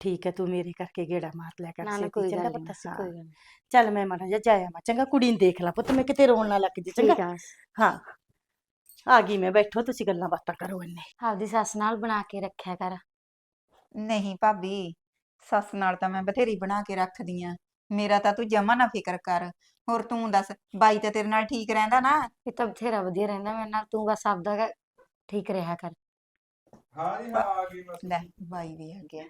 ਠੀਕ ਹੈ ਤੂੰ ਮੇਰੇ ਕਰਕੇ ਗੇੜਾ ਮਾਰ ਲਿਆ ਕਰ ਨਾ ਨਾ ਛੇਤੀ, ਕੋਈ ਚੰਗਾ ਗੱਲ ਨਹੀਂ ਪੁੱਤ ਮਾਸੀ ਹਾਂ। ਕੋਈ ਗੱਲ ਨੀ। ਚੱਲ ਮੈਂ ਮਾੜਾ ਜਿਹਾ ਜਾਇਆ ਮਾ ਚੰਗਾ ਕੁੜੀ ਨੂੰ ਦੇਖ ਲਾ ਪੁੱਤ ਮੈਂ ਕਿਤੇ ਰੋਣ ਨਾ ਲੱਗ ਜੇ ਚੰਗਾ? ਆ। ਹਾਂ। ਆ ਗਈ ਮੈਂ ਬੈਠੋ ਤੁਸੀਂ ਗੱਲਾਂ ਬਾਤਾਂ ਕਰੋ ਇੰਨੇ। ਆਪਦੀ ਸੱਸ ਨਾਲ ਬਣਾ ਕੇ ਰੱਖਿਆ ਕਰ। ਨਹੀਂ ਭਾਬੀ ਸੱਸ ਨਾਲ ਤਾਂ ਮੈਂ ਬਥੇਰੀ ਬਣਾ ਕੇ ਰੱਖਦੀ ਆ। ਮੇਰਾ ਤਾਂ ਤੂੰ ਜਮਾ ਨਾ ਫਿਕਰ ਕਰ। ਹੋਰ ਤੂੰ ਦੱਸ ਬਾਈ ਤਾਂ ਤੇਰੇ ਨਾਲ ਠੀਕ ਰਹਿੰਦਾ ਨਾ? ਇਹ ਤਾਂ ਬਥੇਰਾ ਵਧੀਆ ਰਹਿੰਦਾ ਮੇਰੇ ਨਾਲ ਤੂੰ ਬਸ ਆਪਦਾ ਕ- ਠੀਕ ਰਿਹਾ ਕਰ। ਹਾਂ ਜੀ ਹਾਂ ਆ ਗਈ ਬਸ ਲੈ ਬਾਈ ਵੀ ਆ। ਗਿਆ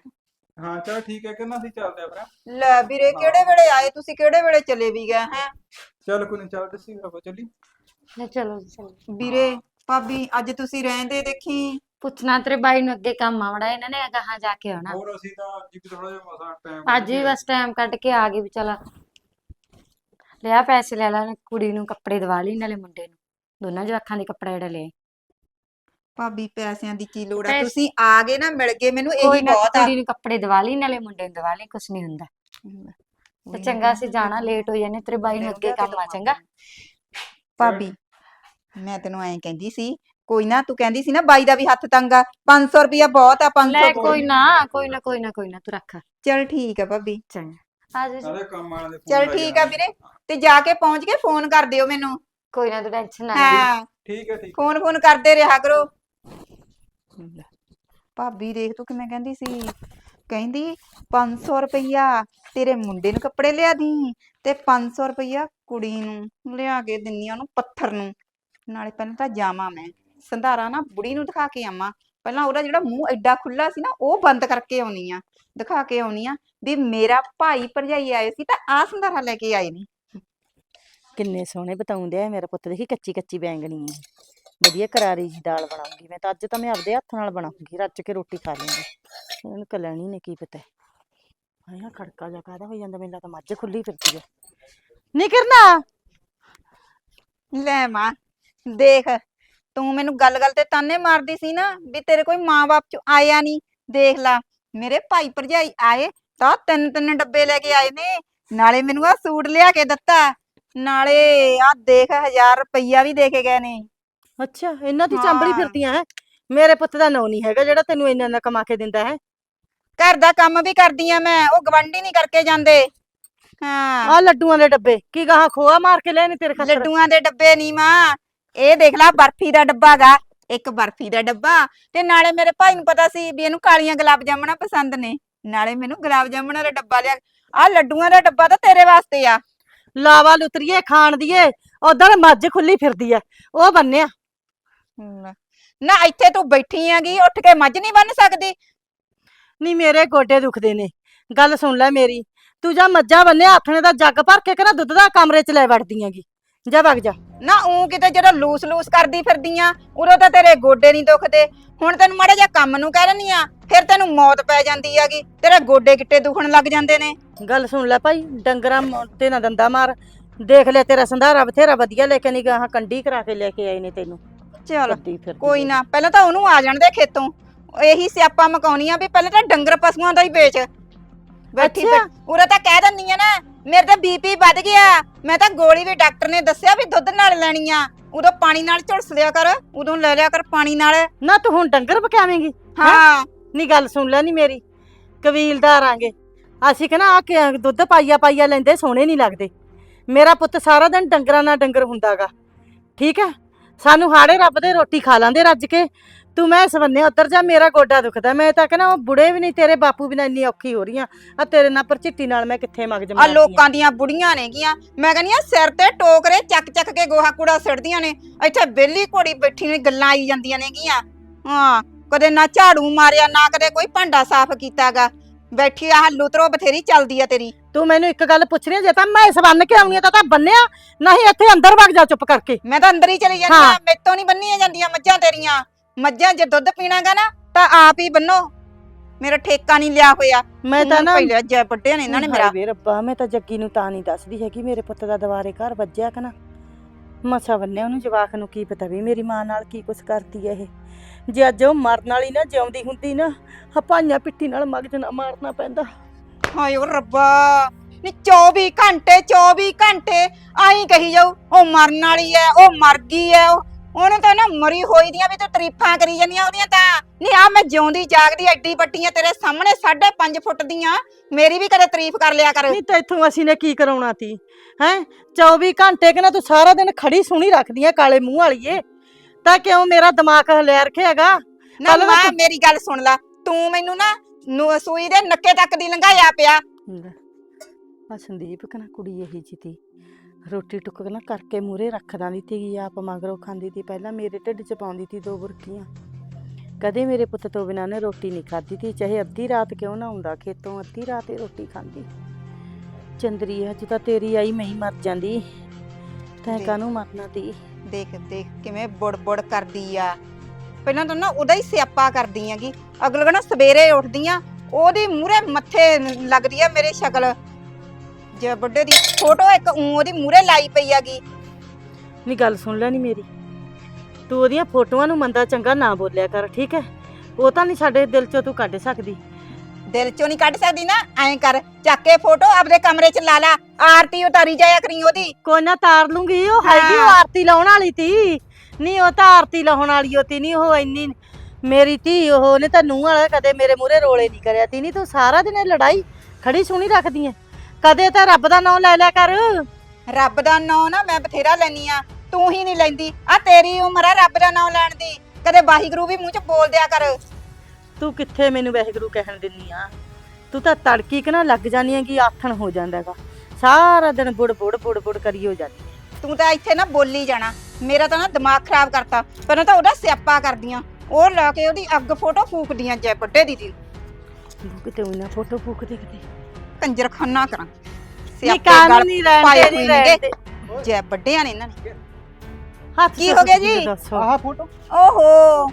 ਹਾਂ ਚਲ ਠੀਕ ਹੈ ਕਿੰਨਾ ਸੀ ਚੱਲਦੇ ਆਪਣਾ ਲੈ ਵੀਰੇ ਕਿਹੜੇ ਵੇਲੇ ਆਏ ਤੁਸੀਂ ਕਿਹੜੇ ਵੇਲੇ ਚਲੇ ਵੀ ਗਏ ਹੈ? ਚੱਲ ਕੋਈ ਨਹੀਂ ਚੱਲ ਦੱਸੀ ਆਪਾਂ ਚੱਲੀ ਲੈ ਚਲੋ ਚਲੋ। ਵੀਰੇ ਭਾਬੀ ਅੱਜ ਤੁਸੀਂ ਰਹਿੰਦੇ ਦੇਖੀ? ਪੁੱਛਣਾ ਤੇਰੇ ਬਾਈ ਨੂੰ ਅੱਗੇ ਕੰਮ ਆਵੜਾ ਇਹਨਾਂ ਨੇ ਗਾਹਾਂ ਜਾ ਕੇ ਆਉਣਾ। ਹੋਰ ਅਸੀਂ ਤਾਂ ਅੱਜ ਵੀ ਥੋੜਾ ਜਿਹਾ ਮਸਾ ਟਾਈਮ ਅੱਜ ਵੀ ਬਸ ਟਾਈਮ ਕੱਢ ਕੇ ਆ ਗਈ ਵੀ ਚਲ। ਲਿਆ ਪੈਸੇ ਲੈ ਲੈ ਕੁੜੀ ਨੂੰ ਕੱਪੜੇ ਦਵਾ ਲਈ ਨਾਲੇ ਮੁੰਡੇ ਨੂੰ। ਦੋਨਾਂ ਜਵਾਕਾਂ ਦੇ ਕੱਪੜੇ ਜਿਹੜੇ ਲਏ ਭਾਬੀ ਪੈਸਿਆਂ ਦੀ ਕੀ ਲੋੜ ਆ? ਪੈਸੇ- ਤੁਸੀਂ ਆ ਗਏ ਨਾ ਮਿਲ ਗਏ ਮੈਨੂੰ ਕੋਈ ਇਹੀ ਨਾ ਬਹੁਤ ਆ। ਕੁੜੀ ਨੂੰ ਕੱਪੜੇ ਦਵਾ ਲਈ ਨਾਲੇ ਮੁੰਡੇ ਨੂੰ ਦਵਾ ਲਈ ਕੁਛ ਨਹੀਂ ਹੁੰਦਾ। ਤੇ ਚੰਗਾ ਅਸੀਂ ਜਾਣਾ ਲੇਟ ਹੋ ਜਾਣੇ ਤੇਰੇ ਬਾਈ ਨੂੰ ਅੱਗੇ ਕੰਮ ਆ ਚੰਗਾ? ਭਾਬੀ ਮੈਂ ਤੈਨੂੰ ਐਂ ਕਹਿੰਦੀ ਸੀ ਕੋਈ ਨਾ ਤੂੰ ਕਹਿੰਦੀ ਸੀ ਨਾ ਬਾਈ ਦਾ ਵੀ ਹੱਥ ਤੰਗ ਆ 500 ਰੁਪਿਆ ਬਹੁਤ ਆ 500 ਲੈ ਕੋਈ ਨਾ ਕੋਈ ਨਾ ਕੋਈ ਨਾ ਕੋਈ ਨਾ ਤੂੰ ਰੱਖ। ਚਲ ਠੀਕ ਆ ਭਾਬੀ। ਚੰਗਾ ਆ ਜਾ। ਸਾਰੇ ਕੰਮ ਵਾਲਿਆਂ ਦੇ phone ਚਲ ਠੀਕ ਆ। ਵੀਰੇ ਤੇ ਜਾ ਕੇ ਪਹੁੰਚ ਕੇ ਫੋਨ ਕਰ ਦਿਓ ਮੈਨੂੰ। ਕੋਈ ਨਾ ਤੂੰ ਟੈਨਸ਼ਨ ਨਾ ਲੈ। ਹਾਂ। ਠੀਕ ਹੈ ਠੀਕ ਫੋਨ ਫੋਨ ਕਰਦੇ ਰਿਹਾ ਕਰੋ। ਭਾਬੀ ਦੇਖ ਤੂੰ ਕਿਵੇਂ ਕਹਿੰਦੀ ਸੀ? ਕਹਿੰਦੀ 500 ਰੁਪਈਆ ਤੇਰੇ ਮੁੰਡੇ ਨੂੰ ਕੱਪੜੇ ਲਿਆ ਦੀ ਤੇ 500 ਰੁਪਈਆ ਕੁੜੀ ਨੂੰ ਲਿਆ ਕੇ ਦਿੰਨੀ ਆ ਉਹਨੂੰ ਪੱਥਰ ਨੂੰ। ਨਾਲੇ ਪਹਿਲਾਂ ਤਾਂ ਜਾਵਾਂ ਮੈਂ। ਸੰਧਾਰਾ ਨਾ ਬੁੜੀ ਨੂੰ ਦਿਖਾ ਕੇ ਆਵਾਂ। ਪਹਿਲਾਂ ਉਹਦਾ ਜਿਹੜਾ ਮੂੰਹ ਐਡਾ ਖੁੱਲਾ ਸੀ ਨਾ ਉਹ ਬੰਦ ਕਰਕੇ ਆਉਣੀ ਆ। ਦਿਖਾ ਕੇ ਆਉਣੀ ਆ ਵੀ ਮੇਰਾ ਭਾਈ ਭਰਜਾਈ ਆਏ ਸੀ ਤਾਂ ਆ ਸੰਧਾਰਾ ਲੈ ਕੇ ਆਏ ਨੇ। ਕਿੰਨੇ ਸੋਹਣੇ ਬਤਾਉਂਦੇ ਆ ਮੇਰਾ ਪੁੱਤ ਦੇਖੀ ਕੱਚੀ ਕੱਚੀ ਬੈਂਗਣੀ ਹੈ ਵਧੀਆ ਕਰਾਰੀ ਜੀ ਦਾਲ ਬਣਾਉਂਗੀ ਮੈਂ ਤਾਂ ਅੱਜ ਤਾਂ ਮੈਂ ਆਪਦੇ ਹੱਥ ਨਾਲ ਬਣਾਉਂਗੀ, ਰੱਜ ਕੇ ਰੋਟੀ ਖਾ ਲੂੰਗੀ। ਇਹਨੂੰ ਕਲੈਣੀ ਨੇ ਕੀ ਪਤਾ। ਆਇਆ ਖੜਕਾ ਜਾ ਕਾਦਾ ਹੋ ਜਾਂਦਾ, ਮੈਨੂੰ ਤਾਂ ਮੱਝ ਖੁੱਲੀ ਫਿਰਦੀ ਹੈ ਨੀ ਕਰਨਾ! ਲੈ ਮਾਂ, ਦੇਖ, ਤੂੰ ਮੈਨੂੰ ਗੱਲ-ਗੱਲ ਤੇ ਤਾਨੇ ਮਾਰਦੀ ਸੀ ਨਾ ਵੀ ਤੇਰੇ ਕੋਈ ਮਾਂ-ਬਾਪ ਚ ਆਇਆ ਨਹੀਂ ਦੇਖ ਲਾ, ਮੇਰੇ ਭਾਈ ਭਰਜਾਈ ਆਏ, ਤਾਂ ਤਿੰਨ ਤਿੰਨ ਡੱਬੇ ਲੈ ਕੇ ਆਏ ਨੇ। ਨਾਲੇ ਮੈਨੂੰ ਆ ਸੂਟ ਲਿਆ ਕੇ ਦਿੱਤਾ। ਨਾਲੇ ਆ ਦੇਖ 1000 ਰੁਪਈਆ ਵੀ ਦੇ ਕੇ ਗਏ ਨੇ। ਅੱਛਾ ਇਹਨਾਂ ਦੀ ਚਾਂਬੜੀ ਹਾਂ। ਫਿਰਦੀਆਂ ਹੈ? ਮੇਰੇ ਪੁੱਤ ਦਾ ਨਾਂ ਨਹੀਂ ਹੈਗਾ ਜਿਹੜਾ ਤੈਨੂੰ ਇੰਨਾ ਇੰਨਾ ਕਮਾ ਕੇ ਦਿੰਦਾ ਹੈ। ਘਰ ਦਾ ਕੰਮ ਵੀ ਕਰਦੀ ਆ ਮੈਂ ਉਹ ਗਵੰਡੀ ਨਹੀਂ ਕਰਕੇ ਜਾਂਦੇ। ਹਾਂ। ਆ ਲੱਡੂਆਂ ਦੇ ਡੱਬੇ ਕੀ ਗਾਹਾਂ ਖੋਆ ਮਾਰ ਕੇ ਲੈਣੇ ਤੇਰੇ ਖਸਰ ਲੱਡੂਆਂ ਦੇ ਡੱਬੇ ਨਹੀਂ ਮਾਂ। ਇਹ ਦੇਖ ਲੈ ਬਰਫੀ ਦਾ ਡੱਬਾ ਗਾ। ਇੱਕ ਬਰਫੀ ਦਾ ਡੱਬਾ ਤੇ ਨਾਲੇ ਮੇਰੇ ਭਾਈ ਨੂੰ ਪਤਾ ਸੀ ਵੀ ਇਹਨੂੰ ਕਾਲੀਆਂ ਗੁਲਾਬ ਜਾਮਣਾ ਪਸੰਦ ਨੇ। ਨਾਲੇ ਮੈਨੂੰ ਗੁਲਾਬ ਜਾਮਣਾ ਦਾ ਡੱਬਾ ਲਿਆ। ਆ ਲੱਡੂਆਂ ਦਾ ਡੱਬਾ ਤਾਂ ਤੇਰੇ ਵਾਸਤੇ ਆ। ਲਾਵਾ ਲੁਤਰੀਏ ਖਾਣ ਦੀਏ। ਉਧਰ ਮੱਝ ਖੁੱਲੀ ਫਿਰਦੀ ਹੈ ਉਹ ਬੰਨਿਆ। ਲੈ। ਨਾ ਇੱਥੇ ਤੂੰ ਬੈਠੀ ਆਂਗੀ ਉੱਠ ਕੇ ਮੱਝ ਨਹੀਂ ਬੰਨ ਸਕਦੀ। ਨਹੀਂ ਮੇਰੇ ਗੋਡੇ ਦੁਖਦੇ ਨੇ। ਗੱਲ ਸੁਣ ਲੈ ਮੇਰੀ। ਤੂੰ ਜਾ ਮੱਝਾਂ ਬੰਨਿਆ ਆਥਣੇ ਦਾ ਜੱਗ ਭਰ ਕੇ ਕਿਹੜਾ ਦੁੱਧ ਦਾ ਕਮਰੇ ਚ ਲੈ ਵੜਦੀ ਆਂਗੀ ਜਾ ਵਗ ਜਾ। ਨਾ ਉਂ ਕਿਤੇ ਜਦੋਂ ਲੂਸ ਲੂਸ ਕਰਦੀ ਫਿਰਦੀ ਆ ਉਦੋਂ ਤਾਂ ਤੇਰੇ ਗੋਡੇ ਨਹੀਂ ਦੁਖਦੇ। ਹੁਣ ਤੈਨੂੰ ਮਾੜਾ ਜਿਹਾ ਕੰਮ ਨੂੰ ਕਹਿ ਲੈਣੀ ਆ ਫਿਰ ਤੈਨੂੰ ਮੌਤ ਪੈ ਜਾਂਦੀ ਆਗੀ ਤੇਰੇ ਗੋਡੇ ਗਿੱਟੇ ਦੁਖਣ ਲੱਗ ਜਾਂਦੇ ਨੇ। ਗੱਲ ਸੁਣ ਲੈ ਭਾਈ ਡੰਗਰਾਂ ਮ- ਤੇ ਨਾ ਦੰਦਾ ਮਾਰ। ਦੇਖ ਲੈ ਤੇਰਾ ਸੰਧਾਰਾ ਬਥੇਰਾ ਵਧੀਆ ਲੈ ਕੇ ਨਹੀਂ ਗਾ ਕੰਡੀ ਕਰਾ ਕੇ ਲੈ ਕੇ ਆਏ ਨੇ ਤੈਨੂੰ। ਚਲ ਫਿਰਦੀ ਕੋਈ। ਨਾ ਪਹਿਲਾਂ ਤਾਂ ਉਹਨੂੰ ਆ ਜਾਣ ਦੇ ਖੇਤੋਂ। ਇਹੀ ਸਿਆਪਾ ਮਕਾਉਣੀ ਆ ਵੀ ਪਹਿਲਾਂ ਤਾਂ ਡੰਗਰ ਪਸ਼ੂਆਂ ਦਾ ਹੀ ਵੇਚ। ਬੈਠੀ ਅੱਛਾ। ਉਰੇ ਤਾਂ ਕਹਿ ਦਿੰਦੀ ਆ ਨਾ ਮੇਰੇ ਤਾਂ ਬੀਪੀ ਵੱਧ ਗਿਆ। ਮੈਂ ਤਾਂ ਗੋਲੀ ਵੀ ਡਾਕਟਰ ਨੇ ਦੱਸਿਆ ਵੀ ਦੁੱਧ ਨਾਲ ਲੈਣੀ ਆ। ਉਦੋਂ ਪਾਣੀ ਨਾਲ ਝੁਲਸ ਲਿਆ ਕਰ ਉਦੋਂ ਲੈ ਲਿਆ ਕਰ ਪਾਣੀ ਨਾਲ। ਨਾ ਤੂੰ ਹੁਣ ਡੰਗਰ ਬਕਾਵੇਂਗੀ ਹਾਂ? ਨਹੀਂ ਗੱਲ ਸੁਣ ਲੈ ਨਹੀਂ ਮੇਰੀ ਕਬੀਲਦਾਰ ਆਂਗੇ। ਅਸੀਂ ਕਹਣਾ ਆ ਕੇ ਦੁੱਧ ਪਾਈਆ ਪਾਈਆ ਲੈਂਦੇ ਸੋਹਣੇ ਨਹੀਂ ਲੱਗਦੇ। ਮੇਰਾ ਪੁੱਤ ਸਾਰਾ ਦਿਨ ਡੰਗਰਾਂ ਨਾਲ ਡੰਗਰ ਹੁੰਦਾਗਾ। ਠੀਕ ਹੈ ਸਾਨੂੰ ਹਾੜੇ ਰੱਬ ਦੇ ਰੋਟੀ ਖਾ ਲਾਂਦੇ ਰੱਜ ਕੇ। ਤੂੰ ਮੈਂ ਸਵੰਨੇ ਉੱਤਰ ਜਾ ਮੇਰਾ ਗੋਡਾ ਦੁਖਦਾ। ਮੈਂ ਤਾਂ ਕਹਿੰਦਾ ਉਹ ਬੁੜੇ ਵੀ ਨਹੀਂ ਤੇਰੇ ਬਾਪੂ ਬਿਨਾਂ ਇੰਨੀ ਔਖੀ ਹੋ ਰਹੀ ਆ ਆ ਤੇਰੇ ਨਾਲ ਪਰਚਿੱਟੀ ਨਾਲ ਮੈਂ ਕਿੱਥੇ ਮਗ ਆ। ਜਮਾ ਲੋਕਾਂ ਦੀਆਂ ਬੁੜੀਆਂ ਨੇਗੀਆਂ। ਮੈਂ ਕਹਿੰਦੀ ਆ ਸਿਰ ਤੇ ਟੋਕਰੇ ਚੱਕ ਚੱਕ ਕੇ ਗੋਹਾ ਕੂੜਾ ਸਿੱਟਦੀਆਂ ਨੇ। ਇੱਥੇ ਬੇਲੀ ਘੋੜੀ ਬੈਠੀ ਨੇ ਗੱਲਾਂ ਆਈ ਜਾਂਦੀਆਂ ਨੇਗੀਆਂ। ਹਾਂ ਕਦੇ ਨਾ ਝਾੜੂ ਮਾਰਿਆ ਨਾ ਕਦੇ ਕੋਈ ਭਾਂਡਾ ਸਾਫ਼ ਕੀਤਾਗਾ। ਬੈਠੀ ਆਹ ਲੁਤਰੋ ਬਥੇਰੀ ਚੱਲਦੀ ਆ ਤੇਰੀ। ਤੂੰ ਮੈਨੂੰ ਇੱਕ ਗੱਲ ਪੁੱਛਣੀ ਆ, ਜੇ ਤਾਂ ਮੈਂ ਇਸ ਬੰਨ ਕੇ ਆਉਣੀ ਆ ਤਾਂ ਤਾਂ ਬੰਨਿਆ ਨਹੀਂ ਇੱਥੇ ਅੰਦਰ ਵਗ ਜਾ ਚੁੱਪ ਕਰਕੇ। ਮੈਂ ਤਾਂ ਅੰਦਰ ਹੀ ਚਲੀ ਜਾਂਦੀ ਆ ਹਾਂ। ਮੇਤੋਂ ਨਹੀਂ ਬੰਨੀਆਂ ਜਾਂਦੀਆਂ ਮੱਝਾਂ ਤੇਰੀਆਂ। ਮੱਝਾਂ ਜੇ ਦੁੱਧ ਪੀਣਾਗਾ ਨਾ ਤਾਂ ਆਪ ਹੀ ਬੰਨੋ। ਮੇਰਾ ਠੇਕਾ ਨਹੀਂ ਲਿਆ ਹੋਇਆ। ਮੈਂ ਤਾਂ ਨਾ ਪਹਿਲੇ ਜੈ ਵੱਡੇ ਨੇ ਇਹਨਾਂ ਨੇ ਮੇਰਾ। ਹਾਏ ਵੇ ਰੱਬਾ ਮੈਂ ਤਾਂ ਜੱਗੀ ਨੂੰ ਤਾਂ ਨਹੀਂ ਦੱਸਦੀ ਹੈਗੀ ਮੇਰੇ ਪੁੱਤ ਦਾ ਦੁਬਾਰੇ ਘਰ ਵੱਜਿਆ ਕਿ ਨਾ। ਮਸਾ ਬੰਨਿਆ ਉਹਨੂੰ ਜਵਾਕ ਨੂੰ ਕੀ ਪਤਾ ਵੀ ਮੇਰੀ ਮਾਂ ਨਾਲ ਕੀ ਕੁਛ ਕਰਦੀ ਐ ਇਹ। ਜੇ ਅੱਜ ਉਹ ਮਰਨ ਵਾਲੀ ਨਾ ਜਿਉਂਦੀ ਹੁੰਦੀ ਨਾ ਹਪਾਈਆਂ ਪਿੱਠੀ ਨਾਲ ਮਗਜ ਨਾ ਮਾਰਨਾ ਪੈਂਦਾ। ਹਾਏ ਓ ਰੱਬਾ ਨੀ 24 ਘੰਟੇ 24 ਘੰਟੇ ਆਈ ਕਹੀ ਜਾਊ ਉਹ ਮਰਨ ਵਾਲੀ ਐ ਉਹ ਮਰ ਗਈ ਐ ਉਹ ਉਹਨੂੰ ਤਾਂ ਨਾ ਮਰੀ ਹੋਈ ਦੀਆਂ ਵੀ ਤੂੰ ਤਾਰੀਫਾਂ ਕਰੀ ਜਾਂਦੀਆਂ ਉਹਦੀਆਂ ਤਾਂ। ਨਹੀਂ ਆ ਮੈਂ ਜਿਉਂਦੀ ਜਾਗਦੀ ਐਡੀ ਵੱਟੀਆਂ ਤੇਰੇ ਸਾਹਮਣੇ 5.5 ਫੁੱਟ ਦੀਆਂ ਮੇਰੀ ਵੀ ਕਦੇ ਤਾਰੀਫ ਕਰ ਲਿਆ ਕਰ। ਨਹੀਂ ਤਾਂ ਇੱਥੋਂ ਅਸੀਂ ਨੇ ਕੀ ਕਰਾਉਣਾ ਤੀ ਹੈ? 24 ਘੰਟੇ ਕਿ ਨਾ ਤੂੰ ਸਾਰਾ ਦਿਨ ਖੜੀ ਸੁਣੀ ਰੱਖਦੀ ਆ ਕਾਲੇ ਮੂੰਹ ਵਾਲੀਏ। ਤਾਂ ਕਿਉਂ ਮੇਰਾ ਦਿਮਾਗ ਹਲਿਆ ਨਾ ਕੱਲ੍ਹ ਨਾ ਮਾਂ ਤੂੰ- ਮੇਰੀ ਗੱਲ ਸੁਣ ਲੈ। ਤੂੰ ਮੈਨੂੰ ਨਾ ਨੂੰ- ਸੂਈ ਦੇ ਨੱਕੇ ਤੱਕ ਦੀ ਲੰਘਾਇਆ ਪਿਆ। ਆ ਸੰਦੀਪ ਕਨਾ ਕੁੜੀ ਇਹੀ ਜੀ ਤੀ। ਰੋਟੀ ਟੁੱਕ ਨਾ ਕਰਕੇ ਮੂਰੇ ਰੱਖ ਦਾਂਦੀ ਤੀ ਆਪ ਮਗਰੋਂ ਖਾਂਦੀ ਤੀ ਪਹਿਲਾਂ ਮੇਰੇ ਢਿੱਡ 'ਚ ਪਾਉਂਦੀ ਤੀ ਦੋ ਬੁਰਕੀਆਂ। ਕਦੇ ਮੇਰੇ ਪੁੱਤ ਤੋਂ ਬਿਨਾਂ ਨੇ ਰੋਟੀ ਨਹੀਂ ਖਾਧੀ ਤੀ ਚਾਹੇ ਅੱਧੀ ਰਾਤ ਕਿਉਂ ਨਾ ਹੁੰਦਾ ਖੇਤੋਂ ਅੱਧੀ ਰਾਤ ਹੀ ਰੋਟੀ ਖਾਂਦੀ। ਚੰਦਰੀ ਅੱਜ ਤਾਂ ਤੇਰੀ ਆਈ ਮੈਂ ਹੀ ਮਰ ਜਾਂਦੀ। ਤੈਂ। ਕਾਹਨੂੰ ਮਰਨਾ ਤੀ? ਦੇਖ ਦੇਖ ਕਿਵੇਂ ਬੁੜ-ਬੁੜ ਕਰਦੀ ਆ। ਪਹਿਲਾਂ ਤਾਂ ਨਾ ਉਹਦਾ ਹੀ ਸਿਆਪਾ ਕਰਦੀ ਆਂਗੀ ਅਗਲੇ ਨਾ ਸਵੇਰੇ ਉੱਠਦੀ ਆ, ਉਹਦੀ ਮੂਰੇ ਮੱਥੇ ਲੱਗਦੀ ਆ ਮੇਰੇ ਸ਼ਕਲ। ਜੇ ਬੁੱਢੇ ਦੀ ਫੋਟੋ ਇੱਕ ਊਂ ਉਹਦੀ ਮੂਰੇ ਲਾਈ ਪਈ ਆਗੀ ਨਹੀਂ ਗੱਲ ਸੁਣ ਲੈ ਨੀ ਮੇਰੀ। ਤੂੰ ਉਹਦੀਆਂ ਫੋਟੋਆਂ ਨੂੰ ਮੰਦਾ ਚੰਗਾ ਨਾ ਬੋਲਿਆ ਕਰ, ਠੀਕ ਹੈ? ਉਹ ਤਾਂ ਨਹੀਂ ਸਾਡੇ ਦਿਲ 'ਚੋਂ ਤੂੰ ਕੱਢ ਸਕਦੀ। ਦਿਲ ਚੋਂ ਨਹੀਂ ਕੱਢ ਸਕਦੀ ਨਾ ਐਂ ਕਰ ਚੱਕ ਕੇ ਫੋਟੋ ਆਪਦੇ ਕਮਰੇ 'ਚ ਲਾ ਲਾ ਆਰਤੀ ਉਤਾਰੀ ਜਾਇਆ ਕਰੀ ਉਹਦੀ। ਕੋਈ ਨਾ ਤਾਰ ਲੂੰਗੀ ਉਹ ਹੈਗੀ ਉਹ ਹਾਂ। ਆਰਤੀ ਲਾਉਣ ਵਾਲੀ ਤੀ। ਨਹੀਂ ਉਹ ਤਾਂ ਆਰਤੀ ਲਾਉਣ ਵਾਲੀ ਉਹ ਤੀ ਨਹੀਂ ਉਹ ਇੰਨੀ ਮੇਰੀ ਧੀ ਉਹ ਉਹਨੇ ਤਾਂ ਨੂੰਹ ਵਾਲਾ ਕਦੇ ਮੇਰੇ ਮੂਹਰੇ ਰੋਲੇ ਨਹੀਂ ਕਰਿਆ ਤੀ। ਨਹੀਂ ਤੂੰ ਸਾਰਾ ਦਿਨ ਇਹ ਲੜਾਈ ਖੜੀ ਸੁਣੀ ਰੱਖਦੀ ਐ। ਕਦੇ ਤਾਂ ਰੱਬ ਦਾ ਨਾਮ ਲੈ ਲਿਆ ਕਰ। ਰੱਬ ਦਾ ਨਾਂ ਨਾ ਮੈਂ ਬਥੇਰਾ ਲੈਨੀ ਆ ਤੂੰ ਹੀ ਨਹੀਂ ਲੈਂਦੀ। ਆ ਤੇਰੀ ਉਮਰ ਆ ਰੱਬ ਦਾ ਨਾਂ ਲੈਣ ਦੀ। ਕਦੇ ਵਾਹਿਗੁਰੂ ਵੀ ਮੂੰਹ 'ਚ ਬੋਲ ਦਿਆ ਕਰ। ਤੂੰ ਕਿੱਥੇ ਮੈਨੂੰ ਵਾਹਿਗੁਰੂ ਕਹਿਣ ਦਿੰਨੀ ਆ? ਤੂੰ ਤਾਂ ਤੜਕੀ ਕਿ ਨਾ ਲੱਗ ਜਾਨੀ ਆ ਕਿ ਆਥਣ ਹੋ ਜਾਂਦਾਗਾ। ਸਾਰਾ ਦਿਨ ਬੁੜ ਬੁੜ ਬੁੜ ਬੁੜ ਕਰੀ ਹੋ ਜਾਂਦੀ ਤੂੰ ਤਾਂ ਇੱਥੇ ਨਾ ਬੋਲੀ ਜਾਣਾ। ਮੇਰਾ ਤਾਂ ਨਾ ਦਿਮਾਗ ਖਰਾਬ ਕਰਤਾ। ਪਹਿਲਾਂ ਤਾਂ ਉਹਦਾ ਸਿਆਪਾ ਕਰਦੀਆਂ। ਉਹ ਲਾ ਕੇ ਉਹਦੀ ਅੱਗ ਫੋਟੋ ਫੂਕਦੀਆਂ ਜੈ ਵੱਡੇ ਦੀ ਦੀ ਤੂੰ ਕਿਤੇ ਉਹਨਾਂ ਫੋਟੋ ਫੂਕਦੀ ਕਿਤੇ? ਕੰਜਰਖਾਨਾ ਕਰਾਂ। ਨਹੀਂ ਸਿਆਪੇ ਕਾਨੂੰ ਗਲ ਨਹੀਂ ਰਹਿਣ ਦੇ ਨਹੀਂ। ਰਹਿਣ ਦੇ। ਜੈ ਵੱਡਿਆਂ ਨੇ ਇਹਨਾਂ ਨੇ। ਹੱਥ ਕੀ ਹੋ ਗਿਆ ਜੀ? ਦੱਸੋ। ਆਹ ਫੋਟੋ? ਓਹੋ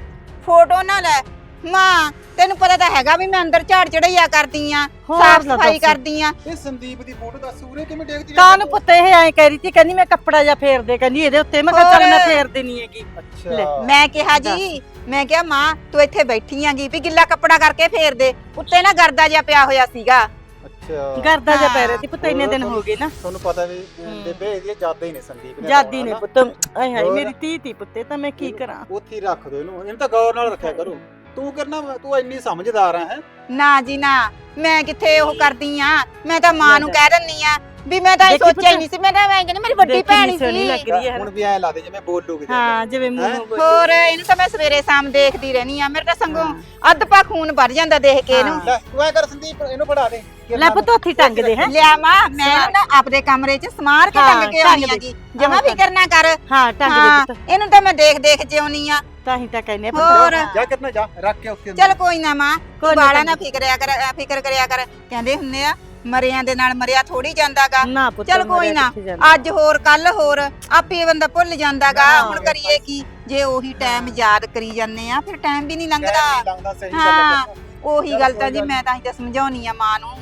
ਫੋਟੋ ਨਾ ਲੈ। ਮਾਂ ਤੈਨੂੰ ਪਤਾ ਤਾਂ ਹੈਗਾ ਵੀ ਮੈਂ ਅੰਦਰ ਝਾੜ ਚੜਈਆ ਕਰਦੀ ਆ ਹੋਰ ਸਾਫ਼ ਨਾ ਸਫ਼ਾਈ ਦੱਸ। ਕਰਦੀ ਆ ਇਹ ਸੰਦੀਪ ਦੀ ਫੋਟੋ ਦੱਸ ਉਰੇ ਕਿਵੇਂ ਡੇਗਦੀ ਕਾਨੂੰ ਪੁੱਤ ਇਹ ਐਂ ਕਹਿ ਰਹੀ ਸੀ ਕਹਿੰਦੀ ਮੈਂ ਕੱਪੜਾ ਜਾਂ ਫੇਰ ਦੇ ਕਹਿੰਦੀ ਇਹਦੇ ਉੱਤੇ ਮੈਂ ਕਿਹਾ ਚੱਲ ਹੋਰ। ਮੈਂ ਫੇਰ ਦੇਣੀ ਹੈਗੀ ਲੈ। ਅੱਛਾ ਮੈਂ ਕਿਹਾ ਜੀ ਮੈਂ ਕਿਹਾ ਮਾਂ ਤੂੰ ਇੱਥੇ ਬੈਠੀ ਆਂਗੀ ਵੀ ਗਿੱਲਾ ਕੱਪੜਾ ਕਰਕੇ ਫੇਰ ਦੇ ਉੱਤੇ ਨਾ ਗਰਦਾ ਜਿਹਾ ਪਿਆ ਹੋਇਆ ਸੀਗਾ ਅੱਛਾ ਗਰਦਾ ਜਾਂ ਹਾਂ। ਪੈ ਰਿਹਾ ਸੀ ਪੁੱਤ ਇੰਨੇ ਦਿਨ ਹੋ ਗਏ ਨਾ ਤੁਹਾਨੂੰ ਪਤਾ ਵੀ। ਬੇਬੇ ਇਹਦੀ ਜਾਦੇ ਹੀ ਨੇ ਸੰਦੀਪ ਨੇ ਜਾਦੀ ਨੇ। ਪੁੱਤ ਆਏ ਹਾਏ ਹੋਰ। ਮੇਰੀ ਧੀ ਤੀ ਪੁੱਤੇ ਤਾਂ ਮੈਂ ਕੀ ਕਰਾਂ ਉੱਥੇ ਹੀ ਰੱਖ ਦੋ ਇਹਨੂੰ ਇਹਨੂੰ ਤਾਂ ਗੌਰ ਨਾਲ ਰੱਖਿਆ ਕਰੋ ਤੂੰ ਕਰਨਾ ਤੂੰ ਇੰਨੀ ਸਮਝਦਾਰ ਆ ਹੈ? ਨਾ ਜੀ ਨਾ ਮੈਂ ਕਿੱਥੇ ਉਹ ਕਰਦੀ ਆ? ਮੈਂ ਤਾਂ ਮਾਂ ਨੂੰ ਕਹਿ ਦਿੰਨੀ ਆ ਵੀ ਮੈਂ ਤਾਂ ਇਹ ਦੇਖੀ ਸੋਚਿਆ ਹੀ। ਨਹੀਂ ਸੀ। ਮੈਂ ਤਾਂ ਮੈਂ ਕਹਿੰਦੀ ਮੇਰੀ ਵੱਡੀ ਦੇਖੀ ਭੈਣ ਹੀ ਸੋਹਣੀ ਸੀ। ਲੱਗ ਰਹੀ ਹੈ। ਹੁਣ ਵੀ ਐ ਲਾ ਦੇ ਜਿਵੇਂ ਬੋਲੂਗੀ ਹਾਂ ਜਿਵੇਂ ਮੂੰਹ ਹੈਂ? ਹੋਰ ਇਹਨੂੰ ਤਾਂ ਮੈਂ ਸਵੇਰੇ ਸ਼ਾਮ ਦੇਖਦੀ ਰਹਿਣੀ ਆ। ਮੇਰੇ ਤਾਂ ਸੰਗੋਂ। ਅੱਧ ਪਾ ਖੂਨ ਭਰ ਜਾਂਦਾ ਦੇਖ ਕੇ ਇਹਨੂੰ। ਲੈ ਤੂੰ ਐ ਕਰ ਸੰਦੀਪ ਇਹਨੂੰ ਫੜਾ ਦੇ। ਲੈ ਪੁੱਤ ਉੱਥੇ ਟੰਗ ਦੇ ਹੈ? ਲਿਆ ਮਾਂ ਮੈਂ ਇਹਨੂੰ ਨਾ ਆਪਦੇ ਕਮਰੇ 'ਚ ਸਮਾਰ ਕੇ ਹਾਂ, ਟੰਗ ਕੇ ਟੰਗ ਆਉਣੀ ਦੇ। ਆਗੀ ਜਮਾ ਹਾਂ, ਫਿਕਰ ਨਾ ਕਰ। ਹਾਂ ਟੰਗ ਹਾਂ, ਦੇ ਪੁੱਤ। ਇਹਨੂੰ ਤਾਂ ਮੈਂ ਦੇਖ ਦੇਖ ਜਿਉਣੀ ਆ। ਤਾਂ ਹੀ ਤਾਂ ਕਹਿੰਦੇ ਹੋਰ। ਜਾ ਕਰਨਾ ਜਾ ਰੱਖ ਕੇ ਉੱਥੇ ਚੱਲ ਕੋਈ ਨਾ ਮਾਂ ਕੋਈ ਨੀ ਬਾਲਾ ਨਾ। ਫਿਕਰਿਆ ਕਰ ਅ, ਫਿਕਰ ਕਰਿਆ ਕਰ। ਕਹਿੰਦੇ ਹੁੰਦੇ ਆ ਮਰਿਆਂ ਦੇ ਨਾਲ ਮਰਿਆ ਥੋੜੀ ਜਾਂਦਾਗਾ। ਨਾ ਪੁੱਤ ਚੱਲ ਕੋਈ ਨਾ। ਅੱਜ ਹੋਰ ਕੱਲ ਹੋਰ ਆਪੇ ਬੰਦਾ ਭੁੱਲ ਜਾਂਦਾਗਾ। ਹਾਂ। ਹੁਣ ਕਰੀਏ ਕੀ? ਜੇ ਉਹੀ ਟਾਈਮ ਯਾਦ ਕਰੀ ਜਾਂਦੇ ਆ ਫਿਰ ਟਾਈਮ ਵੀ ਨਹੀਂ ਲੰਘਦਾ। ਸਹੀ ਗੱਲ ਹਾਂ ਹੈ ਉਹੀ ਗੱਲ ਕੋਈ ਤਾਂ ਜੀ ਮੈਂ ਤਾਂ ਹੀ ਤਾਂ ਸਮਝਾਉਣੀ ਆ ਮਾਂ ਨੂੰ।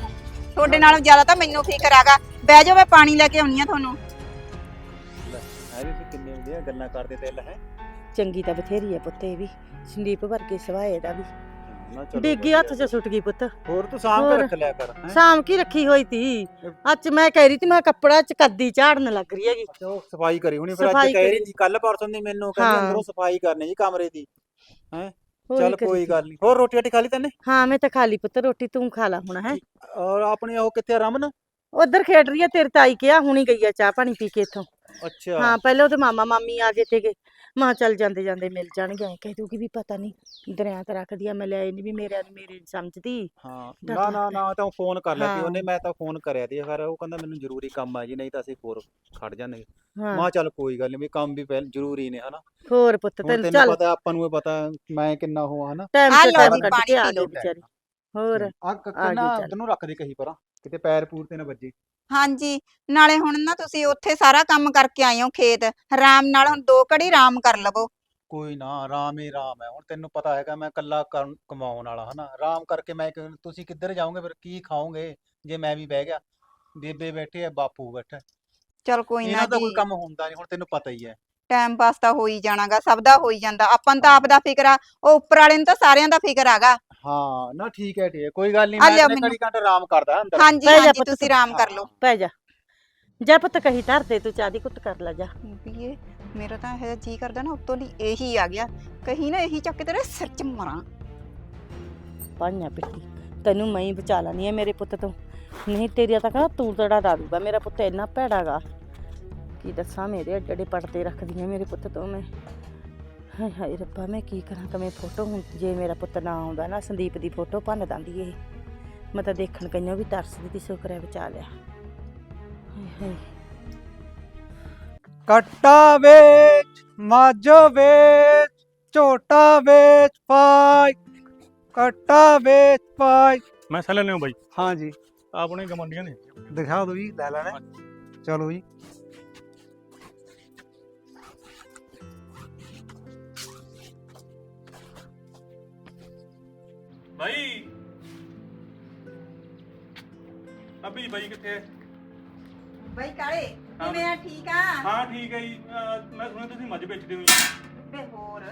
ਤੁਹਾਡੇ ਨਾਲੋਂ ਜ਼ਿਆਦਾ ਤਾਂ ਮੈਨੂੰ ਫਿਕਰ ਆਗਾ। ਬਹਿ ਜਾਓ ਮੈਂ ਪਾਣੀ ਲੈ ਕੇ ਆਉਣੀ ਆ ਤੁਹਾਨੂੰ। ਐ ਵੀ ਕਿੰਨੇ ਹੁੰਦੇ ਆ ਗੱਲਾਂ ਕਰਦੇ ਤੇ ਲੈ ਹੈ? ਚੰਗੀ ਤਾਂ ਬਥੇਰੀ ਹੈ ਪੁੱਤ ਇਹ ਵੀ। ਸੰਦੀਪ ਵਰਗੇ ਸਵਾਏ ਦਾ ਵੀ। ਨਾ ਚਲੋ ਡਿੱਗੀ। ਹੱਥ 'ਚ ਸੁੱਟ ਗਈ ਪੁੱਤ। ਹੋਰ ਤੂੰ ਸਾਂਭ ਕੇ ਹੋਰ। ਰੱਖ ਲਿਆ ਕਰ ਹੈਂ? ਸ਼ਾਮ ਕੀ ਰੱਖੀ ਹੋਈ ਤੀ। ਅੱਜ ਮੈਂ ਕਹਿ ਰਹੀ ਤੀ ਮੈਂ ਕੱਪੜਾ ਚ ਕੱਦੀ ਝਾੜਨ ਲੱਗ ਰਹੀ ਹੈਗੀ। ਤੇ ਉਹ ਸਫ਼ਾਈ ਕਰੀ ਹੋਣੀ ਫਿਰ ਅੱਜ ਸਫ਼ਾਈ ਕਹਿ ਰਹੀ ਕਰੀ। ਸੀ ਕੱਲ ਪਰਸੋਂ ਦੀ ਮੈਨੂੰ ਕਹਿੰਦੀ ਹਾਂ। ਅੰਦਰੋਂ ਸਫ਼ਾਈ ਕਰਨੀ ਜੀ ਕਮਰੇ ਦੀ ਉਹੀ ਚੱਲ ਕਰੀ ਕੋਈ ਤੀ। ਗੱਲ ਨਹੀਂ ਹੋਰ ਰੋਟੀ ਰਾਟੀ ਖਾ ਲਈ ਤੈਨੇ? ਹਾਂ ਮੈਂ ਤਾਂ ਖਾ ਲਈ ਪੁੱਤ ਰੋਟੀ ਤੂੰ ਖਾ ਲਾ ਹੁਣ ਹੈ। ਔਰ ਆਪਣੀ ਉਹ ਕਿੱਥੇ ਆ, ਰਮਨ? ਉਧਰ ਖੇਡ ਰਹੀ ਹੈ ਤੇਰੇ ਤਾਈ ਕਿਹਾ ਹੁਣੀ ਗਈ ਆ ਚਾਹ ਪਾਣੀ ਪੀ ਕੇ ਇੱਥੋਂ। ਅੱਛਾ। ਹਾਂ ਪਹਿਲੇ ਉਹਦੇ ਮਾਮਾ ਮਾਮੀ ਆ ਗਏ ਤੇਗੇ ਮਾਂ ਚੱਲ ਜਾਂਦੇ ਜਾਂਦੇ ਮਿਲ ਜਾਣਗੇ ਐਂ ਕਹਿ ਦੂਗੀ ਵੀ ਪਤਾ ਨਹੀਂ ਦਰਿਆ ਤੇ ਰੱਖਦੀ ਆ ਮੈਂ ਲੈ ਨਹੀਂ ਵੀ ਮੇਰੇ ਨੂੰ ਮੇਰੇ ਨੀ ਸਮਝਦੀ। ਹਾਂ ਨਾ ਨਾ। ਨਾ ਤਾਂ ਫੋਨ ਕਰ ਲਿਆ ਸੀ ਹਾਂ। ਉਹਨੇ ਮੈਂ ਤਾਂ ਫੋਨ ਕਰਿਆ ਸੀ ਫਿਰ ਉਹ ਕਹਿੰਦਾ ਮੈਨੂੰ ਜ਼ਰੂਰੀ ਕੰਮ ਆ ਜੀ ਨਹੀਂ ਤਾਂ ਅਸੀਂ ਹੋਰ ਖੜ ਜਾਂਦੇ। ਹਾਂ। ਮਾਂ ਚੱਲ ਕੋਈ ਗੱਲ ਨਹੀਂ ਵੀ ਕੰਮ ਵੀ ਪਹਿਲ ਜ਼ਰੂਰੀ ਨੇ ਹਨਾ। ਹੋਰ ਪੁੱਤ ਹੁਣ ਤੈਨੂੰ ਤੈਨੂੰ ਚੱਲ। ਪਤਾ ਆਪਾਂ ਨੂੰ ਇਹ ਪਤਾ ਮੈਂ ਕਿੰਨਾ ਹੋ ਹਨਾ। ਟਾਈਮ ਆ ਤੇ ਲਓ ਟਾਈਮ ਜੀ, ਕੱਢ ਪਾਣੀ ਕੇ ਆ ਪੀ ਗਈ ਲਓ। ਵਿਚਾਰੀ। ਹੋਰ? ਆ ਕੱਕਣਾ ਗਈ ਚੱਲ। ਤੈਨੂੰ ਰੱਖ ਦੇ ਕਹੀ ਪਰਾਂ ਕਿਤੇ ਪੈਰ ਪੂਰ ਤੇ ਨਾ ਵੱਜੇ। ਹਾਂਜੀ ਨਾਲੇ ਹੁਣ ਨਾ ਤੁਸੀਂ ਉੱਥੇ ਸਾਰਾ ਕੰਮ ਕਰਕੇ ਆਏ ਹੋ ਖੇਤ। ਆਰਾਮ ਨਾਲ ਹੁਣ ਦੋ ਘੜੀ ਆਰਾਮ ਕਰ ਲਵੋ। ਕੋਈ ਨਾ ਆਰਾਮ ਹੀ ਆਰਾਮ ਹੈ। ਹੁਣ ਤੈਨੂੰ ਪਤਾ ਹੈਗਾ ਮੈਂ ਇਕੱਲਾ ਕਰਨ- ਕਮਾਉਣ ਵਾਲਾ ਹਨਾ? ਆਰਾਮ ਕਰਕੇ ਮੈਂ ਕਿ- ਤੁਸੀਂ ਕਿੱਧਰ ਜਾਓਗੇ ਫਿਰ? ਕੀ ਖਾਓਗੇ? ਜੇ ਮੈਂ ਵੀ ਬਹਿ ਗਿਆ। ਬੇਬੇ ਬੈਠੇ ਆ ਬਾਪੂ ਬੈਠਾ। ਚਲ ਕੋਈ ਨਾ ਇਹਨਾਂ ਦਾ ਕੋਈ ਕੰਮ ਹੁੰਦਾ ਨਹੀਂ ਹੁਣ ਤੈਨੂੰ ਪਤਾ ਹੀ ਹੈ। ਟਾਈਮ ਪਾਸ ਤਾਂ ਹੋ ਹੀ ਜਾਣਾਗਾ ਸਭ ਦਾ ਹੋ ਹੀ ਜਾਂਦਾ। ਆਪਾਂ ਨੂੰ ਤਾਂ ਆਪ ਦਾ ਫਿਕਰ ਆ ਉਹ ਉੱਪਰ ਵਾਲੇ ਨੂੰ ਤਾਂ ਸਾਰਿਆਂ ਦਾ ਫਿਕਰ ਆਗਾ। ਹਾਂ ਨਾ ਠੀਕ ਹੈ ਠੀਕ ਹੈ ਕੋਈ ਗੱਲ ਨਹੀਂ ਆ ਮੈਂ ਮੈਨੂੰ। ਘੜੀ ਘੰਟਾ ਆਰਾਮ ਕਰਦਾ ਅੰਦਰ। ਹਾਂਜੀ ਪੈ ਜਾ ਹਾਂਜੀ ਪੁੱਤ ਤੁਸੀਂ। ਆਰਾਮ ਕਰ ਲਓ। ਪੈ ਜਾ। ਜਾ ਪੁੱਤ ਕਹੀ ਧਰ ਦੇ ਤੂੰ ਚਾਹ ਦੀ ਕੁੱਟ ਕਰ ਲੈ ਜਾ। ਬੀਏ ਮੇਰਾ ਤਾਂ ਇਹ ਜੀ ਕਰਦਾ ਨਾ ਉੱਤੋਂ ਦੀ ਇਹੀ ਆ ਗਿਆ। ਕਹੀਂ ਨਾ ਇਹੀ ਚੱਕ ਕੇ ਤੇਰੇ ਸਿਰ 'ਚ ਮਰਾਂ। ਪਾਈਆਂ ਪਿੱਟੀ। ਤੈਨੂੰ ਮੈਂ ਹੀ ਬਚਾ ਲੈਣੀ ਹੈ ਮੇਰੇ ਪੁੱਤ ਤੋਂ। ਨਹੀਂ ਤੇਰੀਆ ਤਾਂ ਕਹਿੰਦਾ ਤੂੰ ਤੜਾ ਦਾਦੂਗਾ ਮੇਰਾ ਪੁੱਤ ਇੰਨਾ ਭੈੜਾਗਾ। ਕੀ ਦੱਸਾਂ? ਮੇਰੇ ਅੱਡੇ ਪੜਦੇ ਰੱਖਦੀ ਆ ਮੇਰੇ ਪੁੱਤ ਤੋਂ ਮੈਂ। ਹਾਏ ਹਾਏ ਰੱਬਾ ਮੈਂ ਕੀ ਕਰਾਂ? ਕਵੇਂ ਫੋਟੋ ਹੁਣ ਜੇ ਮੇਰਾ ਪੁੱਤ ਨਾ ਆਉਂਦਾ ਨਾ ਸੰਦੀਪ ਦੀ ਫੋਟੋ ਭੰਨ ਦਿੰਦੀ ਇਹ। ਮੈਂ ਤਾਂ ਦੇਖਣ ਕਈਆਂ ਵੀ ਤਰਸਦੀ ਤੀ ਸ਼ੁਕਰ ਹੈ ਬਚਾ ਲਿਆ। ਹਾਏ ਹਾਏ। ਕੱਟਾ ਵੇਚ ਮਾਝੋ ਵੇਚ ਝੋਟਾ ਵੇਚ ਪਾਈ। ਕੱਟਾ ਵੇਚ ਪਾਈ। ਮੈਂ ਸੈ ਲੈਣੇ ਬਾਈ? ਹਾਂਜੀ ਆਪਣੇ ਗਮੰਡੀਆਂ ਨੇ। ਦਿਖਾ ਦੋ ਜੀ ਲੈ ਲੈਣਾ। ਚਲੋ ਜੀ। ਬਾਈ। ਅਭੀ ਬਾਈ ਕਿੱਥੇ ਹੈ ਬਈ ਕਾਲੇ ਹਾਂ। ਕਿਵੇਂ ਆ? ਠੀਕ ਆ? ਹਾਂ ਠੀਕ ਹੈ ਜੀ। ਅਹ ਮੈਂ ਸੁਣਿਆ ਤੁਸੀਂ ਮੱਝ ਵੇਚਦੇ ਹੋ ਜੀ। ਵੇ ਹੋਰ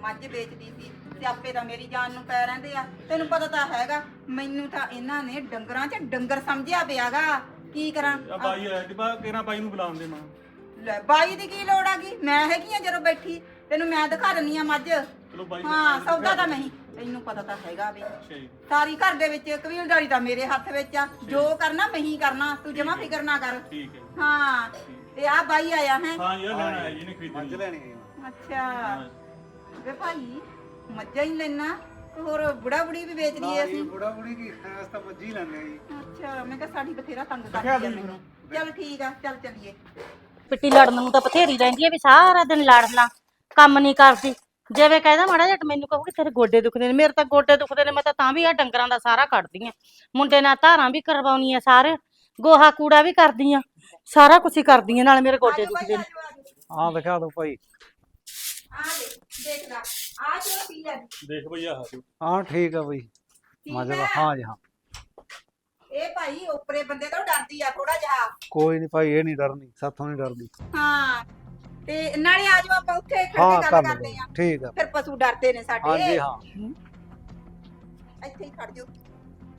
ਮੱਝ ਵੇਚਦੀ ਸੀ। ਸਿਆਪੇ ਤਾਂ ਮੇਰੀ ਜਾਨ ਨੂੰ ਪੈ ਰਹਿੰਦੇ ਆ। ਤੈਨੂੰ ਪਤਾ ਤਾਂ ਹੈਗਾ ਮੈਨੂੰ ਤਾਂ ਇਹਨਾਂ ਨੇ ਡੰਗਰਾਂ 'ਚ ਡੰਗਰ ਸਮਝਿਆ ਪਿਆਗਾ। ਕੀ ਕਰਾਂ? ਆ ਬਾਈ ਆਇਆ ਸੀ ਬਾ ਕਿਹੜਾ ਬਾਈ ਨੂੰ ਬੁਲਾਉਂਦੇ ਮਾਂ। ਲੈ ਬਾਈ ਦੀ ਕੀ ਲੋੜ ਆਗੀ ਮੈਂ ਹੈਗੀ ਆ ਜਦੋਂ ਬੈਠੀ। ਤੈਨੂੰ ਮੈਂ ਦਿਖਾ ਦਿੰਨੀ ਆ ਮੱਝ। ਚਲੋ ਬਾਈ ਹਾਂ ਸੌਦਾ ਤਾਂ ਨਹੀਂ ਤੈਨੂੰ ਪਤਾ ਤਾਂ ਹੈਗਾ ਵੀ। ਅੱਛਾ ਜੀ। ਸਾਰੀ ਘਰ ਦੇ ਵਿੱਚ ਕਬੀਲਦਾਰੀ ਤਾਂ ਮੇਰੇ ਹੱਥ ਵਿੱਚ ਆ। ਜੋ। ਕਰਨਾ ਮੈਂ ਹੀ ਕਰਨਾ। ਤੂੰ ਜਮਾ ਫਿਕਰ ਨਾ ਕਰ। ਠੀਕ ਹੈ ਹਾਂ ਤੇ ਆ ਬਾਈ ਆਇਆ ਹੈ। ਹਾਂ ਇਹ ਲੈਣਾ ਹੈ ਜੀ ਨੇ ਮੱਝ ਖਰੀਦਣੀ ਲੈਣੀ ਹੈ। ਅੱਛਾ। ਵੇ ਭਾਈ ਮੱਝਾਂ ਹੀ ਲੈਣਾ। ਤੇ ਹੋਰ ਬੁੜਾ ਬੁੜੀ ਵੀ ਵੇਚਦੀ ਐ ਅਸੀਂ। ਬੁੜਾ ਬੁੜੀ ਕੀ ਖਾਸ ਤਾਂ ਮੱਝ ਹੀ ਲੈਣੇ ਜੀ। ਅੱਛਾ ਮੈਂ ਕਿਹਾ ਸਾਡੀ ਬਥੇਰਾ ਤੰਗ ਕਰਦੀ ਆ ਮੈਨੂੰ। ਚੱਲ ਠੀਕ ਆ ਚੱਲ ਚੱਲੀਏ। ਪਿੱਟੀ ਲੜਨ ਨੂੰ ਤਾਂ ਬਥੇਰੀ ਰਹਿੰਦੀ ਹੈ ਵੀ ਸਾਰਾ ਦਿਨ ਲੜ ਲਾਂ ਕੰਮ ਨਹੀਂ ਕਰਦੀ। ਜਿਵੇਂ ਕਹਿੰਦਾ ਮਾੜਾ ਜਿਹਾ ਮੈਨੂੰ ਕਹੋਗੇ ਤੇਰੇ ਗੋਡੇ ਦੁਖਦੇ ਨੇ ਮੇਰੇ ਤਾਂ ਗੋਡੇ ਦੁਖਦੇ ਨੇ ਮੈਂ ਤਾਂ ਤਾਂ ਵੀ ਆ ਡੰਗਰਾਂ ਦਾ ਸਾਰਾ ਕੱਢਦੀ ਆ। ਮੁੰਡੇ ਨਾਲ ਧਾਰਾਂ ਵੀ ਕਰਵਾਉਣੀ ਆ ਸਾਰੇ ਗੋਹਾ ਕੂੜਾ ਵੀ ਕਰਦੀ ਆ ਸਾਰਾ ਕੁਝ ਹੀ ਕਰਦੀ ਆ ਨਾਲ ਮੇਰੇ ਗੋਡੇ ਦੁਖਦੇ ਨੇ। ਹਾਂ ਦਿਖਾ ਦੋ ਭਾਈ। ਆ ਦੇਖ ਲੈ ਆ ਜੋ ਪੀ ਲੈ। ਦੇਖ ਬਈ ਆਹ। ਹਾਂ ਠੀਕ ਭਾਈ ਠੀਕ ਮਜ਼ਾ ਹੈ? ਹਾਂ ਜੀ ਹਾਂ। ਇਹ ਭਾਈ ਉਪਰੇ ਬੰਦੇ ਤੋਂ ਡਰਦੀ ਆ ਥੋੜਾ ਜਿਹਾ। ਕੋਈ ਨਹੀਂ ਭਾਈ ਇਹ ਨਹੀਂ ਡਰਨੀ ਸਾਥੋਂ ਨਹੀਂ ਡਰਦੀ। ਹਾਂ। ਤੇ ਨਾਲੇ ਆ ਜਾਓ ਆਪਾਂ ਉੱਥੇ ਖੜ ਹਾਂ ਕੇ ਕਰ ਗੱਲ ਕਰਦੇ ਲਓ ਆ ਠੀਕ ਹੈ ਫਿਰ ਪਸ਼ੂ ਡਰਦੇ ਨੇ ਸਾਡੇ। ਹਾਂਜੀ ਹਾਂ। ਇੱਥੇ ਹੀ ਖੜ ਜਾਓ।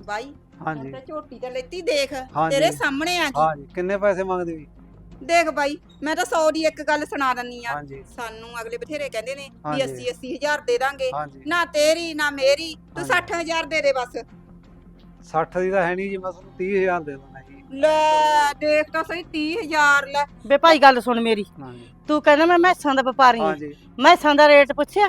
ਬਾਈ ਹਾਂਜੀ। ਤਾਂ ਝੋਟੀ ਤਾਂ ਲੈਤੀ ਦੇਖ। ਹਾਂਜੀ। ਤੇਰੇ ਸਾਹਮਣੇ ਆ ਗਈ ਹਾਂ ਜੀ ਕਿੰਨੇ ਪੈਸੇ ਮੰਗਦੇ ਜੀ ਦੇਖ ਬਾਈ ਮੈਂ ਤਾਂ 100 ਦੀ ਇੱਕ ਗੱਲ ਸੁਣਾ ਦਿੰਨੀ ਆ। ਹਾਂਜੀ। ਸਾਨੂੰ ਅਗਲੇ ਬਥੇਰੇ ਕਹਿੰਦੇ ਨੇ ਵੀ ਹਾਂਜੀ। 80 80 ਹਜ਼ਾਰ ਦੇ ਦਾਂਗੇ। ਹਾਂਜੀ। ਨਾ ਤੇਰੀ ਨਾ ਮੇਰੀ। ਤੂੰ ਹਾਂਜੀ। 60000 ਦੇ ਦੇ ਬਸ। 60 ਦੀ ਤਾਂ ਹੈ ਨਹੀਂ ਜੀ ਮੈਂ ਤੁਹਾਨੂੰ 30000 ਦੇ ਦਿੰਦਾ ਜੀ। ਲੈ ਦੇਖ ਤਾਂ ਸਹੀ 30000 ਲੈ। ਵੇ ਭਾਈ ਗੱਲ ਸੁਣ ਮੇਰੀ। ਹਾਂਜੀ। ਤੂੰ ਕਹਿੰਦਾ ਮੈਂ ਮੈਸਾਂ ਦਾ ਵਪਾਰੀ ਹਾਂ। ਹਾਂਜੀ। ਮੈਸਾਂ ਦਾ ਰੇਟ ਪੁੱਛਿਆ।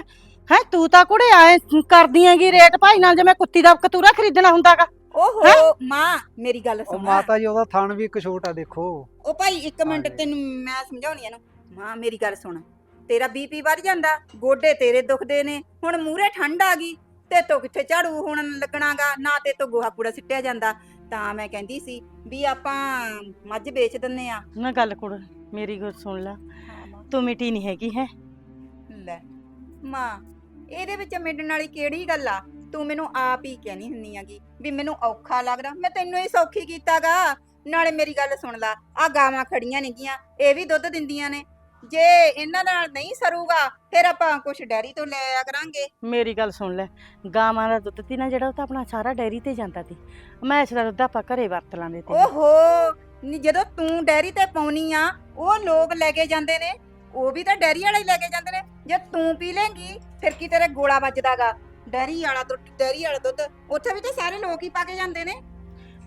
ਹੈ ਤੂੰ ਤਾਂ ਕੁੜੇ ਆਏ ਕਰਦੀ ਹੈਗੀ ਰੇਟ ਭਾਈ ਨਾਲ ਜਿਵੇਂ ਕੁੱਤੀ ਦਾ ਕਤੂਰਾ ਖਰੀਦਣਾ ਹੁੰਦਾਗਾ। ਓਹੋ ਮਾਂ ਮੇਰੀ ਗੱਲ ਉਹ ਸੁਣ। ਮਾਤਾ ਜੀ ਉਹਦਾ ਥਣ ਵੀ ਇੱਕ ਛੋਟਾ ਦੇਖੋ। ਉਹ ਭਾਈ ਇੱਕ ਮਿੰਟ ਹਾਂਜੀ। ਤੈਨੂੰ ਮੈਂ ਸਮਝਾਉਣੀ ਆ ਨੂੰ ਮਾਂ ਮੇਰੀ ਗੱਲ ਸੁਣ। ਤੇਰਾ ਬੀਪੀ ਵੱਧ ਜਾਂਦਾ ਗੋਡੇ ਤੇਰੇ ਦੁਖਦੇ ਨੇ। ਹੁਣ ਮੂਰੇ ਠੰਡ ਆ ਗਈ। ਤੇ ਤੋ ਕਿੱਥੇ ਝਾੜੂ ਹੁਣ ਲੱਗਣਾਗਾ? ਨਾ ਤੇ ਤੋ ਗੋਹਾ ਕੂੜਾ ਸਿੱਟਿਆ ਜਾਂਦਾ। ਤਾਂ ਮੈਂ ਕਹਿੰਦੀ ਸੀ ਵੀ ਆਪਾਂ ਮੱਝ ਵੇਚ ਦਿੰਨੇ ਆ। ਨਾ ਗੱਲ ਕੁੜ ਮੇਰੀ ਗੱਲ ਸੁਣ ਲੈ। ਤੂੰ ਮਿੱਟੀ ਨਹੀਂ ਹੈਗੀ ਹੈ? ਲੈ ਮਾਂ ਇਹਦੇ ਵਿੱਚ ਮਿੰਡਣ ਵਾਲੀ ਕਿਹੜੀ ਗੱਲ ਆ? ਤੂੰ ਮੈਨੂੰ ਆਪ ਹੀ ਕਹਿਣੀ ਹੁੰਨੀ ਆਗੀ ਵੀ ਮੈਨੂੰ ਔਖਾ ਲੱਗਦਾ। ਮੈਂ ਤੈਨੂੰ ਹੀ ਸੌਖੀ ਕੀਤਾਗਾ। ਨਾਲੇ ਮੇਰੀ ਗੱਲ ਸੁਣ ਲਾ ਆ ਗਾਵਾਂ ਖੜੀਆਂ ਨੇਗੀਆਂ ਇਹ ਵੀ ਦੁੱਧ ਦਿੰਦੀਆਂ ਨੇ। ਜੇ ਇਹਨਾਂ ਨਾਲ ਨਹੀਂ ਸਰੂਗਾ ਫਿਰ ਆਪਾਂ ਕੁਛ ਡੈਰੀ ਤੋਂ ਲੈ ਆ ਕਰਾਂਗੇ। ਮੇਰੀ ਗੱਲ ਸੁਣ ਲੈ ਗਾਵਾਂ ਦਾ ਦੁੱਧ ਤੀ ਨਾ ਜਿਹੜਾ ਉਹ ਤਾਂ ਆਪਣਾ ਸਾਰਾ ਡੈਰੀ ਤੇ ਜਾਂਦਾ ਤੀ। ਮੈਂ ਇਸ ਦਾ ਦੁੱਧ ਆਪਾਂ ਘਰੇ ਵਰਤ ਲਾਂਦੇ ਤੇ ਓਹੋ ਨੀ ਜਦੋਂ ਤੂੰ ਡੈਰੀ ਤੇ ਪਾਉਣੀ ਆ ਉਹ ਲੋਕ ਲੈ ਕੇ ਜਾਂਦੇ ਨੇ ਉਹ ਵੀ ਤਾਂ ਡੈਰੀ ਵਾਲਾ ਹੀ ਲੈ ਕੇ ਜਾਂਦੇ ਨੇ। ਜੇ ਤੂੰ ਪੀ ਲੇਂਗੀ ਫਿਰ ਕੀ ਤੇਰੇ ਗੋਲਾ ਵੱਜਦਾਗਾ? ਡੈਰੀ ਵਾਲਾ ਦੁੱਧ ਡੈਰੀ ਵਾਲਾ ਦੁੱਧ ਉੱਥੇ ਵੀ ਤਾਂ ਸਾਰੇ ਲੋਕ ਹੀ ਪਾ ਕੇ ਜਾਂਦੇ ਨੇ।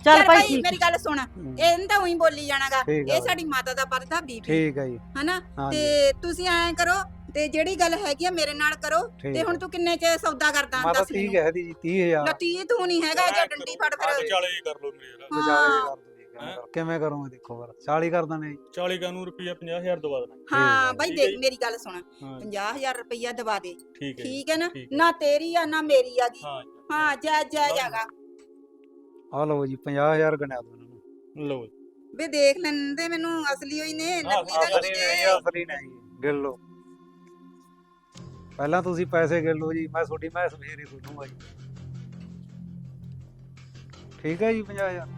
ਚੱਲ ਭਾਈ ਠੀਕ ਮੇਰੀ ਗੱਲ ਸੁਣ ਹਮ, ਇਹਨੂੰ ਤਾਂ ਉਹੀ ਬੋਲੀ ਜਾਣਾਗਾ। ਠੀਕ ਆ ਇਹ ਸਾਡੀ ਮਾਤਾ ਦਾ ਪਰਦਾ ਬੀਪੀ ਠੀਕ ਹੈ ਜੀ। ਹਨਾ? ਹਾਂਜੀ। ਤੇ ਤੁਸੀਂ ਐਂ ਕਰੋ ਤੇ ਜਿਹੜੀ ਗੱਲ ਹੈਗੀ ਆ ਮੇਰੇ ਨਾਲ ਕਰੋ। ਠੀਕ ਤੇ ਹੈ। ਹੁਣ ਤੂੰ ਕਿੰਨੇ ਚ ਸੌਦਾ ਕਰਦਾ ਮਾਤਾ ਦੱਸ 30 ਮੈਨੂੰ। ਦੀ ਜੀ 30000 ਲਤੀ ਤੂੰ ਨਹੀਂ ਹੈਗਾ ਜਾਂ ਡੰਡੀ ਫੜ ਫਿਰ। ਵਿਚਾਲੇ ਹੀ ਕਰ ਲਓ ਮੇਰੇ ਯਾਰ ਵਿਚਾਲੇ ਹਾਂ। ਕਰ ਦੋ ਜੀ ਕਿਵੇਂ ਕਰ- ਕਿਵੇਂ ਕਰੋਗੇ ਦੇਖੋ ਫਿਰ? 40 ਕਰ ਦਨੇ ਜੀ। 40 ਕਾ ਨੂੰ ਰੁਪਿਆ 50000 ਦਵਾ ਦੇਣਾ। ਹਾਂ ਹੈ, ਬਾਈ ਠੀਕ ਹੈ ਦੇਖ ਜੀ। ਮੇਰੀ ਗੱਲ ਸੁਣ। ਹਾਂ। 50000 ਰੁਪਈਆ ਦਵਾ ਦੇ। ਠੀਕ ਹੈ ਜੀ, ਠੀਕ ਹੈ ਨਾ? ਠੀਕ ਹੈ। ਨਾ ਤੇਰੀ ਆ ਨਾ ਮੇਰੀ ਆ ਗਈ ਹਾਂ। ਹਾਂ ਜੈ ਜੈ ਜਾਗਾ। ਆ ਲਓ ਜੀ 50000 ਗਣਿਆ ਦੋ ਇਹਨਾਂ ਨੂੰ। ਲਓ ਵੇ ਦੇਖ ਲੈਂਦੇ ਮੈਨੂੰ ਅਸਲੀ ਹੋਈ ਨੇ ਨਕਲੀ ਤਾਂ ਅਸਲੀ ਨਹੀਂ ਅਸਲੀ ਨਹੀਂ ਗਿਣ ਲਓ। ਪਹਿਲਾਂ ਤੁਸੀਂ ਪੈਸੇ ਗਿਣ ਲਓ ਜੀ ਮੈਂ ਤੁਹਾਡੀ ਮੈਂ ਸਵੇਰੇ ਸੁਣੂਗਾ ਜੀ। ਠੀਕ ਹੈ ਜੀ 50000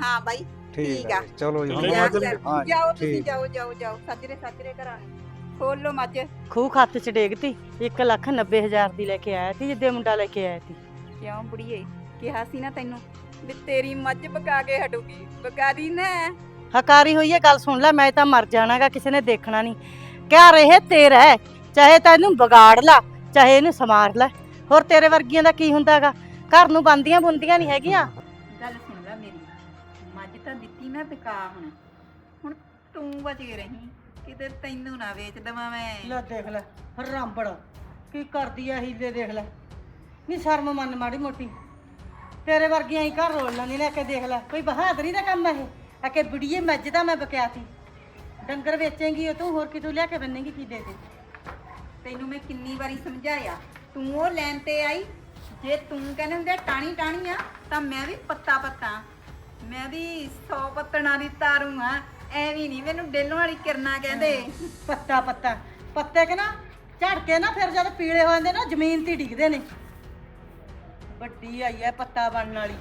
ਹਾਂ ਬਾਈ ਠੀਕ ਠੀਕ ਹੈ ਆ। ਜੀ, ਚਲੋ ਜੀ ਹੁਣ ਚੱਲੇ ਮੈਂ ਮੱਝ ਚੱਲ- ਹਾਂ ਜੀ, ਜਾਓ ਤੁਸੀਂ ਠੀਕ। ਜਾਓ ਜਾਓ ਜਾਓ ਸਾਜਰੇ ਸਾਜਰੇ ਘਰਾਂ ਨੂੰ ਖੋਲ ਲੋ ਮੱਝ। ਖੂਹ ਖੱਤ ਚ ਡੇਗਤੀ 1 ਲੱਖ 90 ਹਜ਼ਾਰ ਦੀ ਲੈ ਕੇ ਆਇਆ ਸੀ ਜਿੱਦੇ ਮੁੰਡਾ ਲੈ ਕੇ ਆਇਆ ਸੀ ਕਿਉਂ ਬੁੜੀਏ ਕਿਹਾ ਸੀ ਨਾ ਤੈਨੂੰ? ਵੀ ਤੇਰੀ ਮੱਝ ਬਕਾ ਕੇ ਹਟੂਗੀ ਬਕਾ ਦੀ ਨਾ। ਹਕਾਰੀ ਹੋਈ ਹੈ ਗੱਲ ਸੁਣ ਲੈ ਮੈਂ ਤਾਂ ਮਰ ਜਾਣਾਗਾ ਕਿਸੇ ਨੇ ਦੇਖਣਾ ਨਹੀਂ। ਕਿਆ ਰਹੇ ਤੇਰਾ ਹੈ ਚਾਹੇ ਤੈਨੂੰ ਵਿਗਾੜ ਲਾ ਚਾਹੇ ਇਹਨੂੰ ਸਮਾਰ ਲੈ। ਹੋਰ ਤੇਰੇ ਵਰਗੀਆਂ ਦਾ ਕੀ ਹੁੰਦਾਗਾ? ਘਰ ਨੂੰ ਬੰਦੀਆਂ ਬੁੰਦੀਆਂ ਨਹੀਂ ਹੈਗੀਆਂ। ਗੱਲ ਸੁਣ ਲੈ ਮੇਰੀ ਮੱਝ ਤਾਂ ਦਿੱਤੀ ਮੈਂ ਬਕਾ ਹੁਣ। ਹੁਣ ਤੂੰ ਬਚ ਰਹੀਂ ਕਿਤੇ ਤੈਨੂੰ ਨਾ ਵੇਚ ਦਵਾਂ ਮੈਂ। ਲੈ ਦੇਖ ਲੈ ਰਾਂਬੜ ਕੀ ਕਰਦੀ ਆ ਹੀਲੇ ਦੇਖ ਲੈ। ਨਹੀਂ ਸ਼ਰਮ ਮੰਨ ਮਾੜੀ ਮੋਟੀ। ਤੇਰੇ ਵਰਗੀਆਂ ਹੀ ਘਰ ਰੋਲ ਲੈਂਦੀ ਲੈ ਕੇ ਦੇਖ ਲੈ। ਕੋਈ ਬਹਾਦਰੀ ਦਾ ਕੰਮ ਹੈ ਇਹ। ਆ ਕਿ ਬੁੜੀਏ ਮੱਝ ਦਾ ਮੈਂ ਬਕਿਆ ਸੀ। ਡੰਗਰ ਵੇਚੇਂਗੀ, ਉਹ ਤੂੰ ਹੋਰ ਕਿਤੋਂ ਲਿਆ ਕੇ ਬੰਨੇਗੀ ਕੀ ਦੇ ਦੇ? ਤੈਨੂੰ ਮੈਂ ਕਿੰਨੀ ਵਾਰੀ ਸਮਝਾਇਆ। ਤੂੰ ਉਹ ਲੈਣ ਤੇ ਆਈ। ਜੇ ਤੂੰ ਕਹਿੰਦੇ ਹੁੰਦੇ ਟਾਣੀ ਟਾਣੀ ਆ, ਤਾਂ ਮੈਂ ਵੀ ਪੱਤਾ ਪੱਤਾ। ਮੈਂ ਵੀ 100 ਪੱਤਣਾ ਦੀ ਤਾਰੂ ਆ। ਐ ਨਹੀਂ, ਮੈਨੂੰ ਡੇਲੋਂ ਵਾਲੀ ਕਿਰਨਾ ਕਹਿੰਦੇ। ਪੱਤਾ ਪੱਤਾ। ਪੱਤੇ ਕਿ ਨਾ ਝੜ ਕੇ ਨਾ ਫਿਰ ਜਦ ਪੀਲੇ ਹੋ ਜਾਂਦੇ ਨਾ, ਜ਼ਮੀਨ ਤੇ ਡਿੱਗਦੇ ਨੇ। ਵੱਡੀ ਆਈ ਐ ਪੱਤਾ ਬਣਨ ਵਾਲੀ।